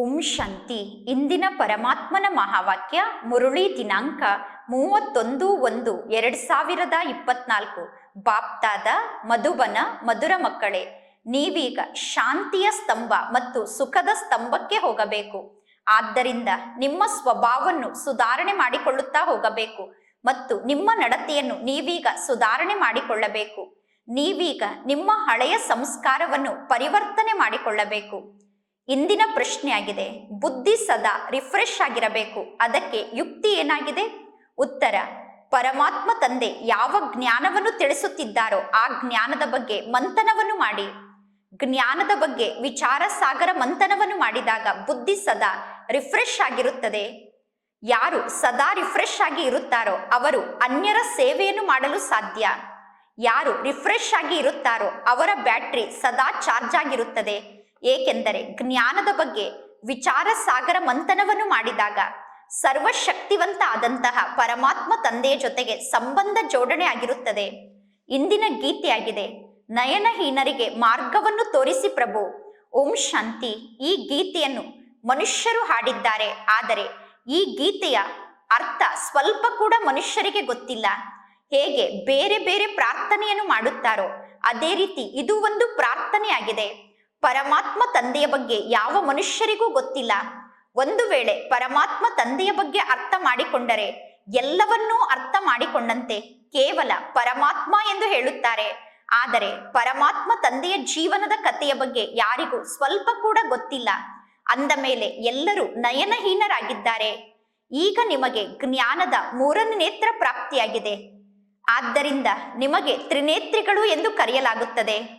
ಓಂ ಶಾಂತಿ. ಇಂದಿನ ಪರಮಾತ್ಮನ ಮಹಾವಾಕ್ಯ ಮುರುಳಿ ದಿನಾಂಕ ಮೂವತ್ತೊಂದು ಒಂದು ಎರಡು ಸಾವಿರದ ಇಪ್ಪತ್ನಾಲ್ಕು. ಬಾಪ್ತಾದ, ಮಧುಬನ, ಮಧುರ ಮಕ್ಕಳೇ, ನೀವೀಗ ಶಾಂತಿಯ ಸ್ತಂಭ ಮತ್ತು ಸುಖದ ಸ್ತಂಭಕ್ಕೆ ಹೋಗಬೇಕು. ಆದ್ದರಿಂದ ನಿಮ್ಮ ಸ್ವಭಾವವನ್ನು ಸುಧಾರಣೆ ಮಾಡಿಕೊಳ್ಳುತ್ತಾ ಹೋಗಬೇಕು ಮತ್ತು ನಿಮ್ಮ ನಡತೆಯನ್ನು ನೀವೀಗ ಸುಧಾರಣೆ ಮಾಡಿಕೊಳ್ಳಬೇಕು. ನೀವೀಗ ನಿಮ್ಮ ಹಳೆಯ ಸಂಸ್ಕಾರವನ್ನು ಪರಿವರ್ತನೆ ಮಾಡಿಕೊಳ್ಳಬೇಕು. ಇಂದಿನ ಪ್ರಶ್ನೆಯಾಗಿದೆ ಬುದ್ಧಿ ಸದಾ ರಿಫ್ರೆಶ್ ಆಗಿರಬೇಕು. ಅದಕ್ಕೆ ಯುಕ್ತಿ ಏನಾಗಿದೆ? ಉತ್ತರ, ಪರಮಾತ್ಮ ತಂದೆ ಯಾವ ಜ್ಞಾನವನ್ನು ತಿಳಿಸುತ್ತಿದ್ದಾರೋ ಆ ಜ್ಞಾನದ ಬಗ್ಗೆ ಮಂಥನವನ್ನು ಮಾಡಿ. ಜ್ಞಾನದ ಬಗ್ಗೆ ವಿಚಾರ ಸಾಗರ ಮಂಥನವನ್ನು ಮಾಡಿದಾಗ ಬುದ್ಧಿ ಸದಾ ರಿಫ್ರೆಶ್ ಆಗಿರುತ್ತದೆ. ಯಾರು ಸದಾ ರಿಫ್ರೆಶ್ ಆಗಿ ಇರುತ್ತಾರೋ ಅವರು ಅನ್ಯರ ಸೇವೆಯನ್ನು ಮಾಡಲು ಸಾಧ್ಯ. ಯಾರು ರಿಫ್ರೆಶ್ ಆಗಿ ಇರುತ್ತಾರೋ ಅವರ ಬ್ಯಾಟ್ರಿ ಸದಾ ಚಾರ್ಜ್ ಆಗಿರುತ್ತದೆ. ಏಕೆಂದರೆ ಜ್ಞಾನದ ಬಗ್ಗೆ ವಿಚಾರ ಸಾಗರ ಮಂಥನವನ್ನು ಮಾಡಿದಾಗ ಸರ್ವಶಕ್ತಿವಂತ ಆದಂತಹ ಪರಮಾತ್ಮ ತಂದೆಯ ಜೊತೆಗೆ ಸಂಬಂಧ ಜೋಡಣೆ ಆಗಿರುತ್ತದೆ. ಇಂದಿನ ಗೀತೆಯಾಗಿದೆ, ನಯನಹೀನರಿಗೆ ಮಾರ್ಗವನ್ನು ತೋರಿಸಿ ಪ್ರಭು, ಓಂ ಶಾಂತಿ ಈ ಗೀತೆಯನ್ನು ಮನುಷ್ಯರು ಹಾಡಿದ್ದಾರೆ. ಆದರೆ ಈ ಗೀತೆಯ ಅರ್ಥ ಸ್ವಲ್ಪ ಕೂಡ ಮನುಷ್ಯರಿಗೆ ಗೊತ್ತಿಲ್ಲ. ಹೇಗೆ ಬೇರೆ ಬೇರೆ ಪ್ರಾರ್ಥನೆಯನ್ನು ಮಾಡುತ್ತಾರೋ, ಅದೇ ರೀತಿ ಇದು ಒಂದು ಪ್ರಾರ್ಥನೆಯಾಗಿದೆ. ಪರಮಾತ್ಮ ತಂದೆಯ ಬಗ್ಗೆ ಯಾವ ಮನುಷ್ಯರಿಗೂ ಗೊತ್ತಿಲ್ಲ. ಒಂದು ವೇಳೆ ಪರಮಾತ್ಮ ತಂದೆಯ ಬಗ್ಗೆ ಅರ್ಥ ಮಾಡಿಕೊಂಡರೆ ಎಲ್ಲವನ್ನೂ ಅರ್ಥ ಮಾಡಿಕೊಂಡಂತೆ, ಕೇವಲ ಪರಮಾತ್ಮ ಎಂದು ಹೇಳುತ್ತಾರೆ. ಆದರೆ ಪರಮಾತ್ಮ ತಂದೆಯ ಜೀವನದ ಕಥೆಯ ಬಗ್ಗೆ ಯಾರಿಗೂ ಸ್ವಲ್ಪ ಕೂಡ ಗೊತ್ತಿಲ್ಲ. ಅಂದ ಮೇಲೆ ಎಲ್ಲರೂ ನಯನಹೀನರಾಗಿದ್ದಾರೆ. ಈಗ ನಿಮಗೆ ಜ್ಞಾನದ ಮೂರನೇ ನೇತ್ರ ಪ್ರಾಪ್ತಿಯಾಗಿದೆ. ಆದ್ದರಿಂದ ನಿಮಗೆ ತ್ರಿನೇತ್ರಿಗಳು ಎಂದು ಕರೆಯಲಾಗುತ್ತದೆ.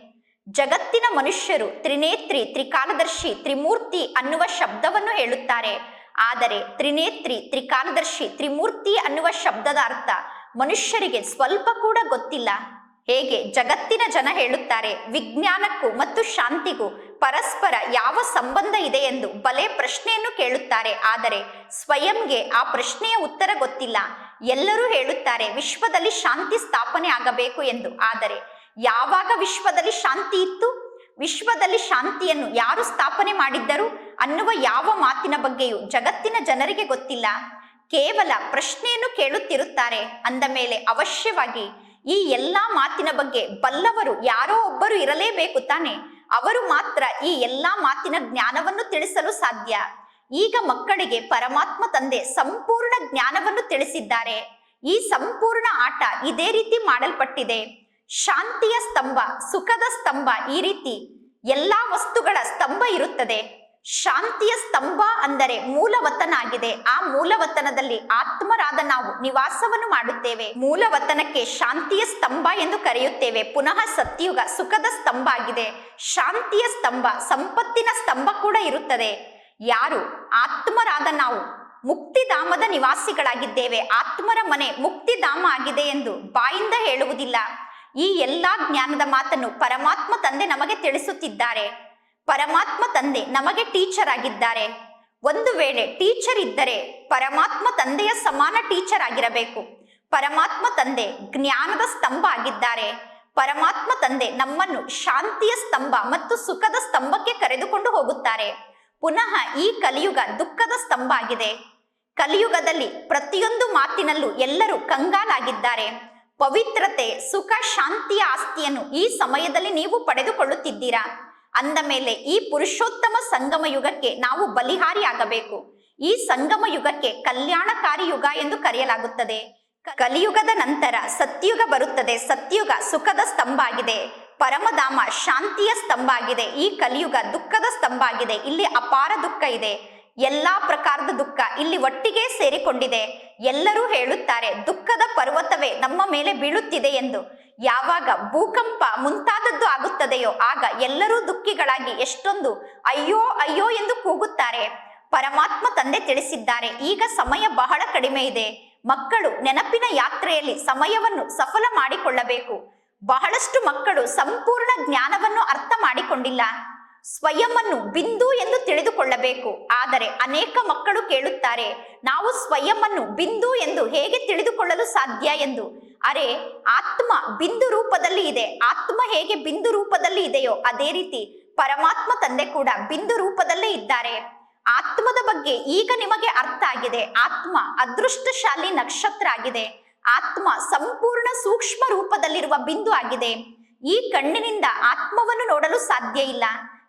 ಜಗತ್ತಿನ ಮನುಷ್ಯರು ತ್ರಿನೇತ್ರಿ, ತ್ರಿಕಾಲದರ್ಶಿ, ತ್ರಿಮೂರ್ತಿ ಅನ್ನುವ ಶಬ್ದವನ್ನು ಹೇಳುತ್ತಾರೆ. ಆದರೆ ತ್ರಿನೇತ್ರಿ, ತ್ರಿಕಾಲದರ್ಶಿ, ತ್ರಿಮೂರ್ತಿ ಅನ್ನುವ ಶಬ್ದದ ಅರ್ಥ ಮನುಷ್ಯರಿಗೆ ಸ್ವಲ್ಪ ಕೂಡ ಗೊತ್ತಿಲ್ಲ. ಹೇಗೆ? ಜಗತ್ತಿನ ಜನ ಹೇಳುತ್ತಾರೆ, ವಿಜ್ಞಾನಕ್ಕೂ ಮತ್ತು ಶಾಂತಿಗೂ ಪರಸ್ಪರ ಯಾವ ಸಂಬಂಧ ಇದೆ ಎಂದು ಬಲೆ ಪ್ರಶ್ನೆಯನ್ನು ಕೇಳುತ್ತಾರೆ. ಆದರೆ ಸ್ವಯಂಗೆ ಆ ಪ್ರಶ್ನೆಯ ಉತ್ತರ ಗೊತ್ತಿಲ್ಲ. ಎಲ್ಲರೂ ಹೇಳುತ್ತಾರೆ, ವಿಶ್ವದಲ್ಲಿ ಶಾಂತಿ ಸ್ಥಾಪನೆ ಆಗಬೇಕು ಎಂದು. ಆದರೆ ಯಾವಾಗ ವಿಶ್ವದಲ್ಲಿ ಶಾಂತಿ ಇತ್ತು? ವಿಶ್ವದಲ್ಲಿ ಶಾಂತಿಯನ್ನು ಯಾರು ಸ್ಥಾಪನೆ ಮಾಡಿದ್ದರು? ಅನ್ನುವ ಯಾವ ಮಾತಿನ ಬಗ್ಗೆಯೂ ಜಗತ್ತಿನ ಜನರಿಗೆ ಗೊತ್ತಿಲ್ಲ. ಕೇವಲ ಪ್ರಶ್ನೆಯನ್ನು ಕೇಳುತ್ತಿರುತ್ತಾರೆ. ಅಂದ ಮೇಲೆ ಅವಶ್ಯವಾಗಿ ಈ ಎಲ್ಲಾ ಮಾತಿನ ಬಗ್ಗೆ ಬಲ್ಲವರು ಯಾರೋ ಒಬ್ಬರು ಇರಲೇಬೇಕು ತಾನೆ. ಅವರು ಮಾತ್ರ ಈ ಎಲ್ಲಾ ಮಾತಿನ ಜ್ಞಾನವನ್ನು ತಿಳಿಸಲು ಸಾಧ್ಯ. ಈಗ ಮಕ್ಕಳಿಗೆ ಪರಮಾತ್ಮ ತಂದೆ ಸಂಪೂರ್ಣ ಜ್ಞಾನವನ್ನು ತಿಳಿಸಿದ್ದಾರೆ. ಈ ಸಂಪೂರ್ಣ ಆಟ ಇದೇ ರೀತಿ ಮಾಡಲ್ಪಟ್ಟಿದೆ. ಶಾಂತಿಯ ಸ್ತಂಭ, ಸುಖದ ಸ್ತಂಭ ಈ ರೀತಿ ಎಲ್ಲಾ ವಸ್ತುಗಳ ಸ್ತಂಭ ಇರುತ್ತದೆ. ಶಾಂತಿಯ ಸ್ತಂಭ ಅಂದರೆ ಮೂಲವತನ ಆಗಿದೆ ಆ ಮೂಲವತನದಲ್ಲಿ ಆತ್ಮರಾದ ನಾವು ನಿವಾಸವನ್ನು ಮಾಡುತ್ತೇವೆ. ಮೂಲವತನಕ್ಕೆ ಶಾಂತಿಯ ಸ್ತಂಭ ಎಂದು ಕರೆಯುತ್ತೇವೆ. ಪುನಃ ಸತ್ಯುಗ ಸುಖದ ಸ್ತಂಭ ಆಗಿದೆ. ಶಾಂತಿಯ ಸ್ತಂಭ, ಸಂಪತ್ತಿನ ಸ್ತಂಭ ಕೂಡ ಇರುತ್ತದೆ. ಯಾರು? ಆತ್ಮರಾದ ನಾವು ಮುಕ್ತಿಧಾಮದ ನಿವಾಸಿಗಳಾಗಿದ್ದೇವೆ. ಆತ್ಮರ ಮನೆ ಮುಕ್ತಿಧಾಮ ಆಗಿದೆ ಎಂದು ಬಾಯಿಂದ ಹೇಳುವುದಿಲ್ಲ. ಈ ಎಲ್ಲಾ ಜ್ಞಾನದ ಮಾತನ್ನು ಪರಮಾತ್ಮ ತಂದೆ ನಮಗೆ ತಿಳಿಸುತ್ತಿದ್ದಾರೆ. ಪರಮಾತ್ಮ ತಂದೆ ನಮಗೆ ಟೀಚರ್ ಆಗಿದ್ದಾರೆ. ಒಂದು ವೇಳೆ ಟೀಚರ್ ಇದ್ದರೆ ಪರಮಾತ್ಮ ತಂದೆಯ ಸಮಾನ ಟೀಚರ್ ಆಗಿರಬೇಕು. ಪರಮಾತ್ಮ ತಂದೆ ಜ್ಞಾನದ ಸ್ತಂಭ ಆಗಿದ್ದಾರೆ. ಪರಮಾತ್ಮ ತಂದೆ ನಮ್ಮನ್ನು ಶಾಂತಿಯ ಸ್ತಂಭ ಮತ್ತು ಸುಖದ ಸ್ತಂಭಕ್ಕೆ ಕರೆದುಕೊಂಡು ಹೋಗುತ್ತಾರೆ. ಪುನಃ ಈ ಕಲಿಯುಗ ದುಃಖದ ಸ್ತಂಭ ಆಗಿದೆ. ಕಲಿಯುಗದಲ್ಲಿ ಪ್ರತಿಯೊಂದು ಮಾತಿನಲ್ಲೂ ಎಲ್ಲರೂ ಕಂಗಾಲಾಗಿದ್ದಾರೆ. ಪವಿತ್ರತೆ, ಸುಖ, ಶಾಂತಿಯ ಆಸ್ತಿಯನ್ನು ಈ ಸಮಯದಲ್ಲಿ ನೀವು ಪಡೆದುಕೊಳ್ಳುತ್ತಿದ್ದೀರಾ? ಅಂದ ಮೇಲೆ ಈ ಪುರುಷೋತ್ತಮ ಸಂಗಮ ಯುಗಕ್ಕೆ ನಾವು ಬಲಿಹಾರಿಯಾಗಬೇಕು. ಈ ಸಂಗಮ ಯುಗಕ್ಕೆ ಕಲ್ಯಾಣಕಾರಿ ಯುಗ ಎಂದು ಕರೆಯಲಾಗುತ್ತದೆ. ಕಲಿಯುಗದ ನಂತರ ಸತ್ಯುಗ ಬರುತ್ತದೆ. ಸತ್ಯುಗ ಸುಖದ ಸ್ತಂಭ ಆಗಿದೆ. ಪರಮಧಾಮ ಶಾಂತಿಯ ಸ್ತಂಭ ಆಗಿದೆ. ಈ ಕಲಿಯುಗ ದುಃಖದ ಸ್ತಂಭ ಆಗಿದೆ. ಇಲ್ಲಿ ಅಪಾರ ದುಃಖ ಇದೆ. ಎಲ್ಲಾ ಪ್ರಕಾರದ ದುಃಖ ಇಲ್ಲಿ ಒಟ್ಟಿಗೆ ಸೇರಿಕೊಂಡಿದೆ. ಎಲ್ಲರೂ ಹೇಳುತ್ತಾರೆ, ದುಃಖದ ಪರ್ವತವೇ ನಮ್ಮ ಮೇಲೆ ಬೀಳುತ್ತಿದೆ ಎಂದು. ಯಾವಾಗ ಭೂಕಂಪ ಮುಂತಾದದ್ದು ಆಗುತ್ತದೆಯೋ, ಆಗ ಎಲ್ಲರೂ ದುಃಖಿಗಳಾಗಿ ಎಷ್ಟೊಂದು ಅಯ್ಯೋ ಅಯ್ಯೋ ಎಂದು ಕೂಗುತ್ತಾರೆ. ಪರಮಾತ್ಮ ತಂದೆ ತಿಳಿಸಿದ್ದಾರೆ, ಈಗ ಸಮಯ ಬಹಳ ಕಡಿಮೆ ಇದೆ. ಮಕ್ಕಳು ನೆನಪಿನ ಯಾತ್ರೆಯಲ್ಲಿ ಸಮಯವನ್ನು ಸಫಲ ಮಾಡಿಕೊಳ್ಳಬೇಕು. ಬಹಳಷ್ಟು ಮಕ್ಕಳು ಸಂಪೂರ್ಣ ಜ್ಞಾನವನ್ನು ಅರ್ಥ ಮಾಡಿಕೊಂಡಿಲ್ಲ. ಸ್ವಯಂವನ್ನು ಬಿಂದು ಎಂದು ತಿಳಿದುಕೊಳ್ಳಬೇಕು. ಆದರೆ ಅನೇಕ ಮಕ್ಕಳು ಕೇಳುತ್ತಾರೆ, ನಾವು ಸ್ವಯಂವನ್ನು ಬಿಂದು ಎಂದು ಹೇಗೆ ತಿಳಿದುಕೊಳ್ಳಲು ಸಾಧ್ಯ ಎಂದು. ಅರೆ, ಆತ್ಮ ಬಿಂದು ರೂಪದಲ್ಲಿ ಇದೆ. ಆತ್ಮ ಹೇಗೆ ಬಿಂದು ರೂಪದಲ್ಲಿ ಇದೆಯೋ ಅದೇ ರೀತಿ ಪರಮಾತ್ಮ ತಂದೆ ಕೂಡ ಬಿಂದು ರೂಪದಲ್ಲೇ ಇದ್ದಾರೆ. ಆತ್ಮದ ಬಗ್ಗೆ ಈಗ ನಿಮಗೆ ಅರ್ಥ ಆಗಿದೆ. ಆತ್ಮ ಅದೃಷ್ಟಶಾಲಿ ನಕ್ಷತ್ರ ಆಗಿದೆ. ಆತ್ಮ ಸಂಪೂರ್ಣ ಸೂಕ್ಷ್ಮ ರೂಪದಲ್ಲಿರುವ ಬಿಂದು ಆಗಿದೆ. ಈ ಕಣ್ಣಿನಿಂದ ಆತ್ಮವನ್ನು ನೋಡಲು ಸಾಧ್ಯ ಇಲ್ಲ.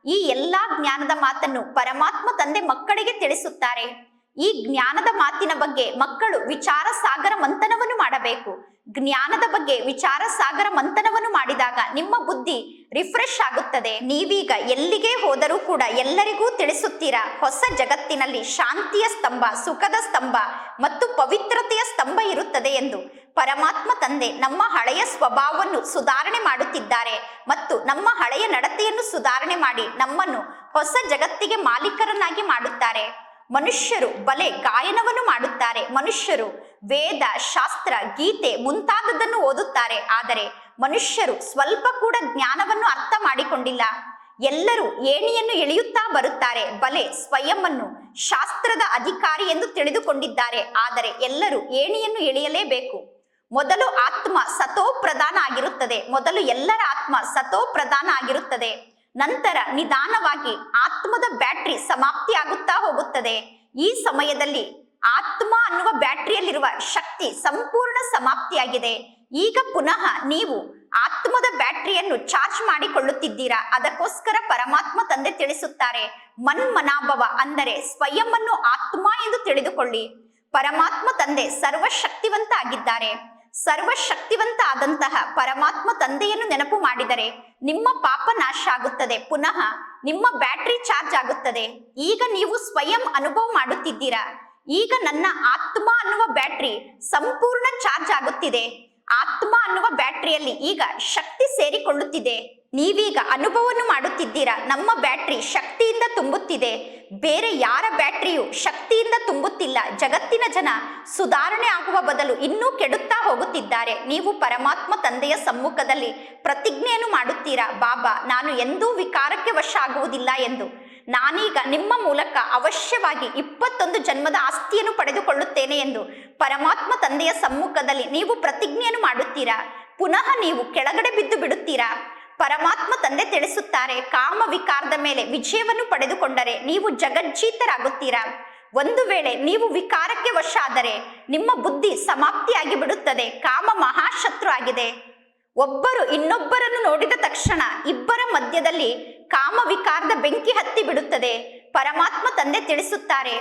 ಈ ಎಲ್ಲಾ ಜ್ಞಾನದ ಮಾತನ್ನು ಪರಮಾತ್ಮ ತಂದೆ ಮಕ್ಕಳಿಗೆ ತಿಳಿಸುತ್ತಾರೆ. ಈ ಜ್ಞಾನದ ಮಾತಿನ ಬಗ್ಗೆ ಮಕ್ಕಳು ವಿಚಾರ ಸಾಗರ ಮಂಥನವನ್ನು ಮಾಡಬೇಕು. ಜ್ಞಾನದ ಬಗ್ಗೆ ವಿಚಾರ ಸಾಗರ ಮಂಥನವನ್ನು ಮಾಡಿದಾಗ ನಿಮ್ಮ ಬುದ್ಧಿ ರಿಫ್ರೆಶ್ ಆಗುತ್ತದೆ. ನೀವೀಗ ಎಲ್ಲಿಗೆ ಹೋದರೂ ಕೂಡ ಎಲ್ಲರಿಗೂ ತಿಳಿಸುತ್ತೀರಾ. ಹೊಸ ಜಗತ್ತಿನಲ್ಲಿ ಶಾಂತಿಯ ಸ್ತಂಭ, ಸುಖದ ಸ್ತಂಭ ಮತ್ತು ಪವಿತ್ರತೆಯ ಸ್ತಂಭ ಇರುತ್ತದೆ ಎಂದು. ಪರಮಾತ್ಮ ತಂದೆ ನಮ್ಮ ಹಳೆಯ ಸ್ವಭಾವವನ್ನು ಸುಧಾರಣೆ ಮಾಡುತ್ತಿದ್ದಾರೆ ಮತ್ತು ನಮ್ಮ ಹಳೆಯ ನಡತೆಯನ್ನು ಸುಧಾರಣೆ ಮಾಡಿ ನಮ್ಮನ್ನು ಹೊಸ ಜಗತ್ತಿಗೆ ಮಾಲೀಕರನ್ನಾಗಿ ಮಾಡುತ್ತಾರೆ. ಮನುಷ್ಯರು ಬಲೆ ಗಾಯನವನ್ನು ಮಾಡುತ್ತಾರೆ. ಮನುಷ್ಯರು ವೇದ, ಶಾಸ್ತ್ರ, ಗೀತೆ ಮುಂತಾದದ್ದನ್ನು ಓದುತ್ತಾರೆ. ಆದರೆ ಮನುಷ್ಯರು ಸ್ವಲ್ಪ ಕೂಡ ಜ್ಞಾನವನ್ನು ಅರ್ಥ ಮಾಡಿಕೊಂಡಿಲ್ಲ. ಎಲ್ಲರೂ ಏಣಿಯನ್ನು ಎಳೆಯುತ್ತಾ ಬರುತ್ತಾರೆ. ಬಲೆ ಸ್ವಯಂವನ್ನು ಶಾಸ್ತ್ರದ ಅಧಿಕಾರಿ ಎಂದು ತಿಳಿದುಕೊಂಡಿದ್ದಾರೆ. ಆದರೆ ಎಲ್ಲರೂ ಏಣಿಯನ್ನು ಇಳಿಯಲೇಬೇಕು ಮೊದಲು ಆತ್ಮ ಸತೋ ಪ್ರಧಾನ ಆಗಿರುತ್ತದೆ. ಮೊದಲು ಎಲ್ಲರ ಆತ್ಮ ಸತೋ ಪ್ರಧಾನ ಆಗಿರುತ್ತದೆ. ನಂತರ ನಿಧಾನವಾಗಿ ಆತ್ಮದ ಬ್ಯಾಟ್ರಿ ಸಮಾಪ್ತಿ ಆಗುತ್ತಾ ಹೋಗುತ್ತದೆ. ಈ ಸಮಯದಲ್ಲಿ ಆತ್ಮ ಅನ್ನುವ ಬ್ಯಾಟ್ರಿಯಲ್ಲಿರುವ ಶಕ್ತಿ ಸಂಪೂರ್ಣ ಸಮಾಪ್ತಿಯಾಗಿದೆ. ಈಗ ಪುನಃ ನೀವು ಆತ್ಮದ ಬ್ಯಾಟ್ರಿಯನ್ನು ಚಾರ್ಜ್ ಮಾಡಿಕೊಳ್ಳುತ್ತಿದ್ದೀರಾ? ಅದಕ್ಕೋಸ್ಕರ ಪರಮಾತ್ಮ ತಂದೆ ತಿಳಿಸುತ್ತಾರೆ, ಮನ್ಮನಾಭವ ಅಂದರೆ ಸ್ವಯಂವನ್ನು ಆತ್ಮ ಎಂದು ತಿಳಿದುಕೊಳ್ಳಿ. ಪರಮಾತ್ಮ ತಂದೆ ಸರ್ವಶಕ್ತಿವಂತ ಆಗಿದ್ದಾರೆ. ಸರ್ವಶಕ್ತಿವಂತ ಆದಂತಹ ಪರಮಾತ್ಮ ತಂದೆಯನ್ನು ನೆನಪು ಮಾಡಿದರೆ ನಿಮ್ಮ ಪಾಪ ನಾಶ ಆಗುತ್ತದೆ. ಪುನಃ ನಿಮ್ಮ ಬ್ಯಾಟ್ರಿ ಚಾರ್ಜ್ ಆಗುತ್ತದೆ. ಈಗ ನೀವು ಸ್ವಯಂ ಅನುಭವ ಮಾಡುತ್ತಿದ್ದೀರಾ? ಈಗ ನನ್ನ ಆತ್ಮ ಅನ್ನುವ ಬ್ಯಾಟ್ರಿ ಸಂಪೂರ್ಣ ಚಾರ್ಜ್ ಆಗುತ್ತಿದೆ. ಆತ್ಮ ಅನ್ನುವ ಬ್ಯಾಟ್ರಿಯಲ್ಲಿ ಈಗ ಶಕ್ತಿ ಸೇರಿಕೊಳ್ಳುತ್ತಿದೆ. ನೀವೀಗ ಅನುಭವವನ್ನು ಮಾಡುತ್ತಿದ್ದೀರಾ? ನಮ್ಮ ಬ್ಯಾಟ್ರಿ ಶಕ್ತಿಯಿಂದ ತುಂಬುತ್ತಿದೆ. ಬೇರೆ ಯಾರ ಬ್ಯಾಟ್ರಿಯು ಶಕ್ತಿಯಿಂದ ತುಂಬುತ್ತಿಲ್ಲ. ಜಗತ್ತಿನ ಜನ ಸುಧಾರಣೆ ಆಗುವ ಬದಲು ಇನ್ನೂ ಕೆಡುತ್ತಾ ಹೋಗುತ್ತಿದ್ದಾರೆ. ನೀವು ಪರಮಾತ್ಮ ತಂದೆಯ ಸಮ್ಮುಖದಲ್ಲಿ ಪ್ರತಿಜ್ಞೆಯನ್ನು ಮಾಡುತ್ತೀರಾ? ಬಾಬಾ, ನಾನು ಎಂದೂ ವಿಕಾರಕ್ಕೆ ವಶ ಆಗುವುದಿಲ್ಲ ಎಂದು. ನಾನೀಗ ನಿಮ್ಮ ಮೂಲಕ ಅವಶ್ಯವಾಗಿ ಇಪ್ಪತ್ತೊಂದು ಜನ್ಮದ ಆಸ್ತಿಯನ್ನು ಪಡೆದುಕೊಳ್ಳುತ್ತೇನೆ ಎಂದು ಪರಮಾತ್ಮ ತಂದೆಯ ಸಮ್ಮುಖದಲ್ಲಿ ನೀವು ಪ್ರತಿಜ್ಞೆಯನ್ನು ಮಾಡುತ್ತೀರಾ? ಪುನಃ ನೀವು ಕೆಳಗಡೆ ಬಿದ್ದು ಬಿಡುತ್ತೀರಾ? ಪರಮಾತ್ಮ ತಂದೆ ತಿಳಿಸುತ್ತಾರೆ. ಕಾಮ ವಿಕಾರದ ಮೇಲೆ ವಿಜಯವನ್ನು ಪಡೆದುಕೊಂಡರೆ ನೀವು ಜಗಜ್ಜೀತರಾಗುತ್ತೀರಾ. ಒಂದು ವೇಳೆ ನೀವು ವಿಕಾರಕ್ಕೆ ವಶ ಆದರೆ ನಿಮ್ಮ ಬುದ್ಧಿ ಸಮಾಪ್ತಿಯಾಗಿ ಬಿಡುತ್ತದೆ ಕಾಮ ಮಹಾಶತ್ರು ಆಗಿದೆ ಒಬ್ಬರು ಇನ್ನೊಬ್ಬರನ್ನು ನೋಡಿದ ತಕ್ಷಣ ಇಬ್ಬರ ಮಧ್ಯದಲ್ಲಿ ಕಾಮ ವಿಕಾರದ ಬೆಂಕಿ ಹತ್ತಿ ಬಿಡುತ್ತದೆ ಪರಮಾತ್ಮ ತಂದೆ ತಿಳಿಸುತ್ತಾರೆ,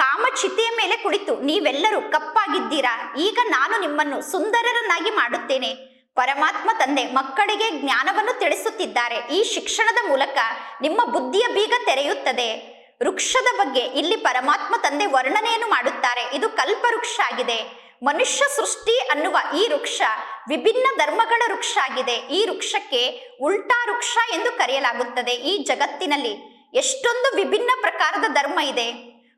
ಕಾಮ ಚಿತೆಯ ಮೇಲೆ ಕುಳಿತು ನೀವೆಲ್ಲರೂ ಕಪ್ಪಾಗಿದ್ದೀರಾ. ಈಗ ನಾನು ನಿಮ್ಮನ್ನು ಸುಂದರರನ್ನಾಗಿ ಮಾಡುತ್ತೇನೆ. ಪರಮಾತ್ಮ ತಂದೆ ಮಕ್ಕಳಿಗೆ ಜ್ಞಾನವನ್ನು ತಿಳಿಸುತ್ತಿದ್ದಾರೆ. ಈ ಶಿಕ್ಷಣದ ಮೂಲಕ ನಿಮ್ಮ ಬುದ್ಧಿಯ ಬೀಗ ತೆರೆಯುತ್ತದೆ. ವೃಕ್ಷದ ಬಗ್ಗೆ ಇಲ್ಲಿ ಪರಮಾತ್ಮ ತಂದೆ ವರ್ಣನೆಯನ್ನು ಮಾಡುತ್ತಾರೆ. ಇದು ಕಲ್ಪವೃಕ್ಷ ಆಗಿದೆ. ಮನುಷ್ಯ ಸೃಷ್ಟಿ ಅನ್ನುವ ಈ ವೃಕ್ಷ ವಿಭಿನ್ನ ಧರ್ಮಗಳ ವೃಕ್ಷ ಆಗಿದೆ. ಈ ವೃಕ್ಷಕ್ಕೆ ಉಲ್ಟಾ ವೃಕ್ಷ ಎಂದು ಕರೆಯಲಾಗುತ್ತದೆ. ಈ ಜಗತ್ತಿನಲ್ಲಿ ಎಷ್ಟೊಂದು ವಿಭಿನ್ನ ಪ್ರಕಾರದ ಧರ್ಮ ಇದೆ.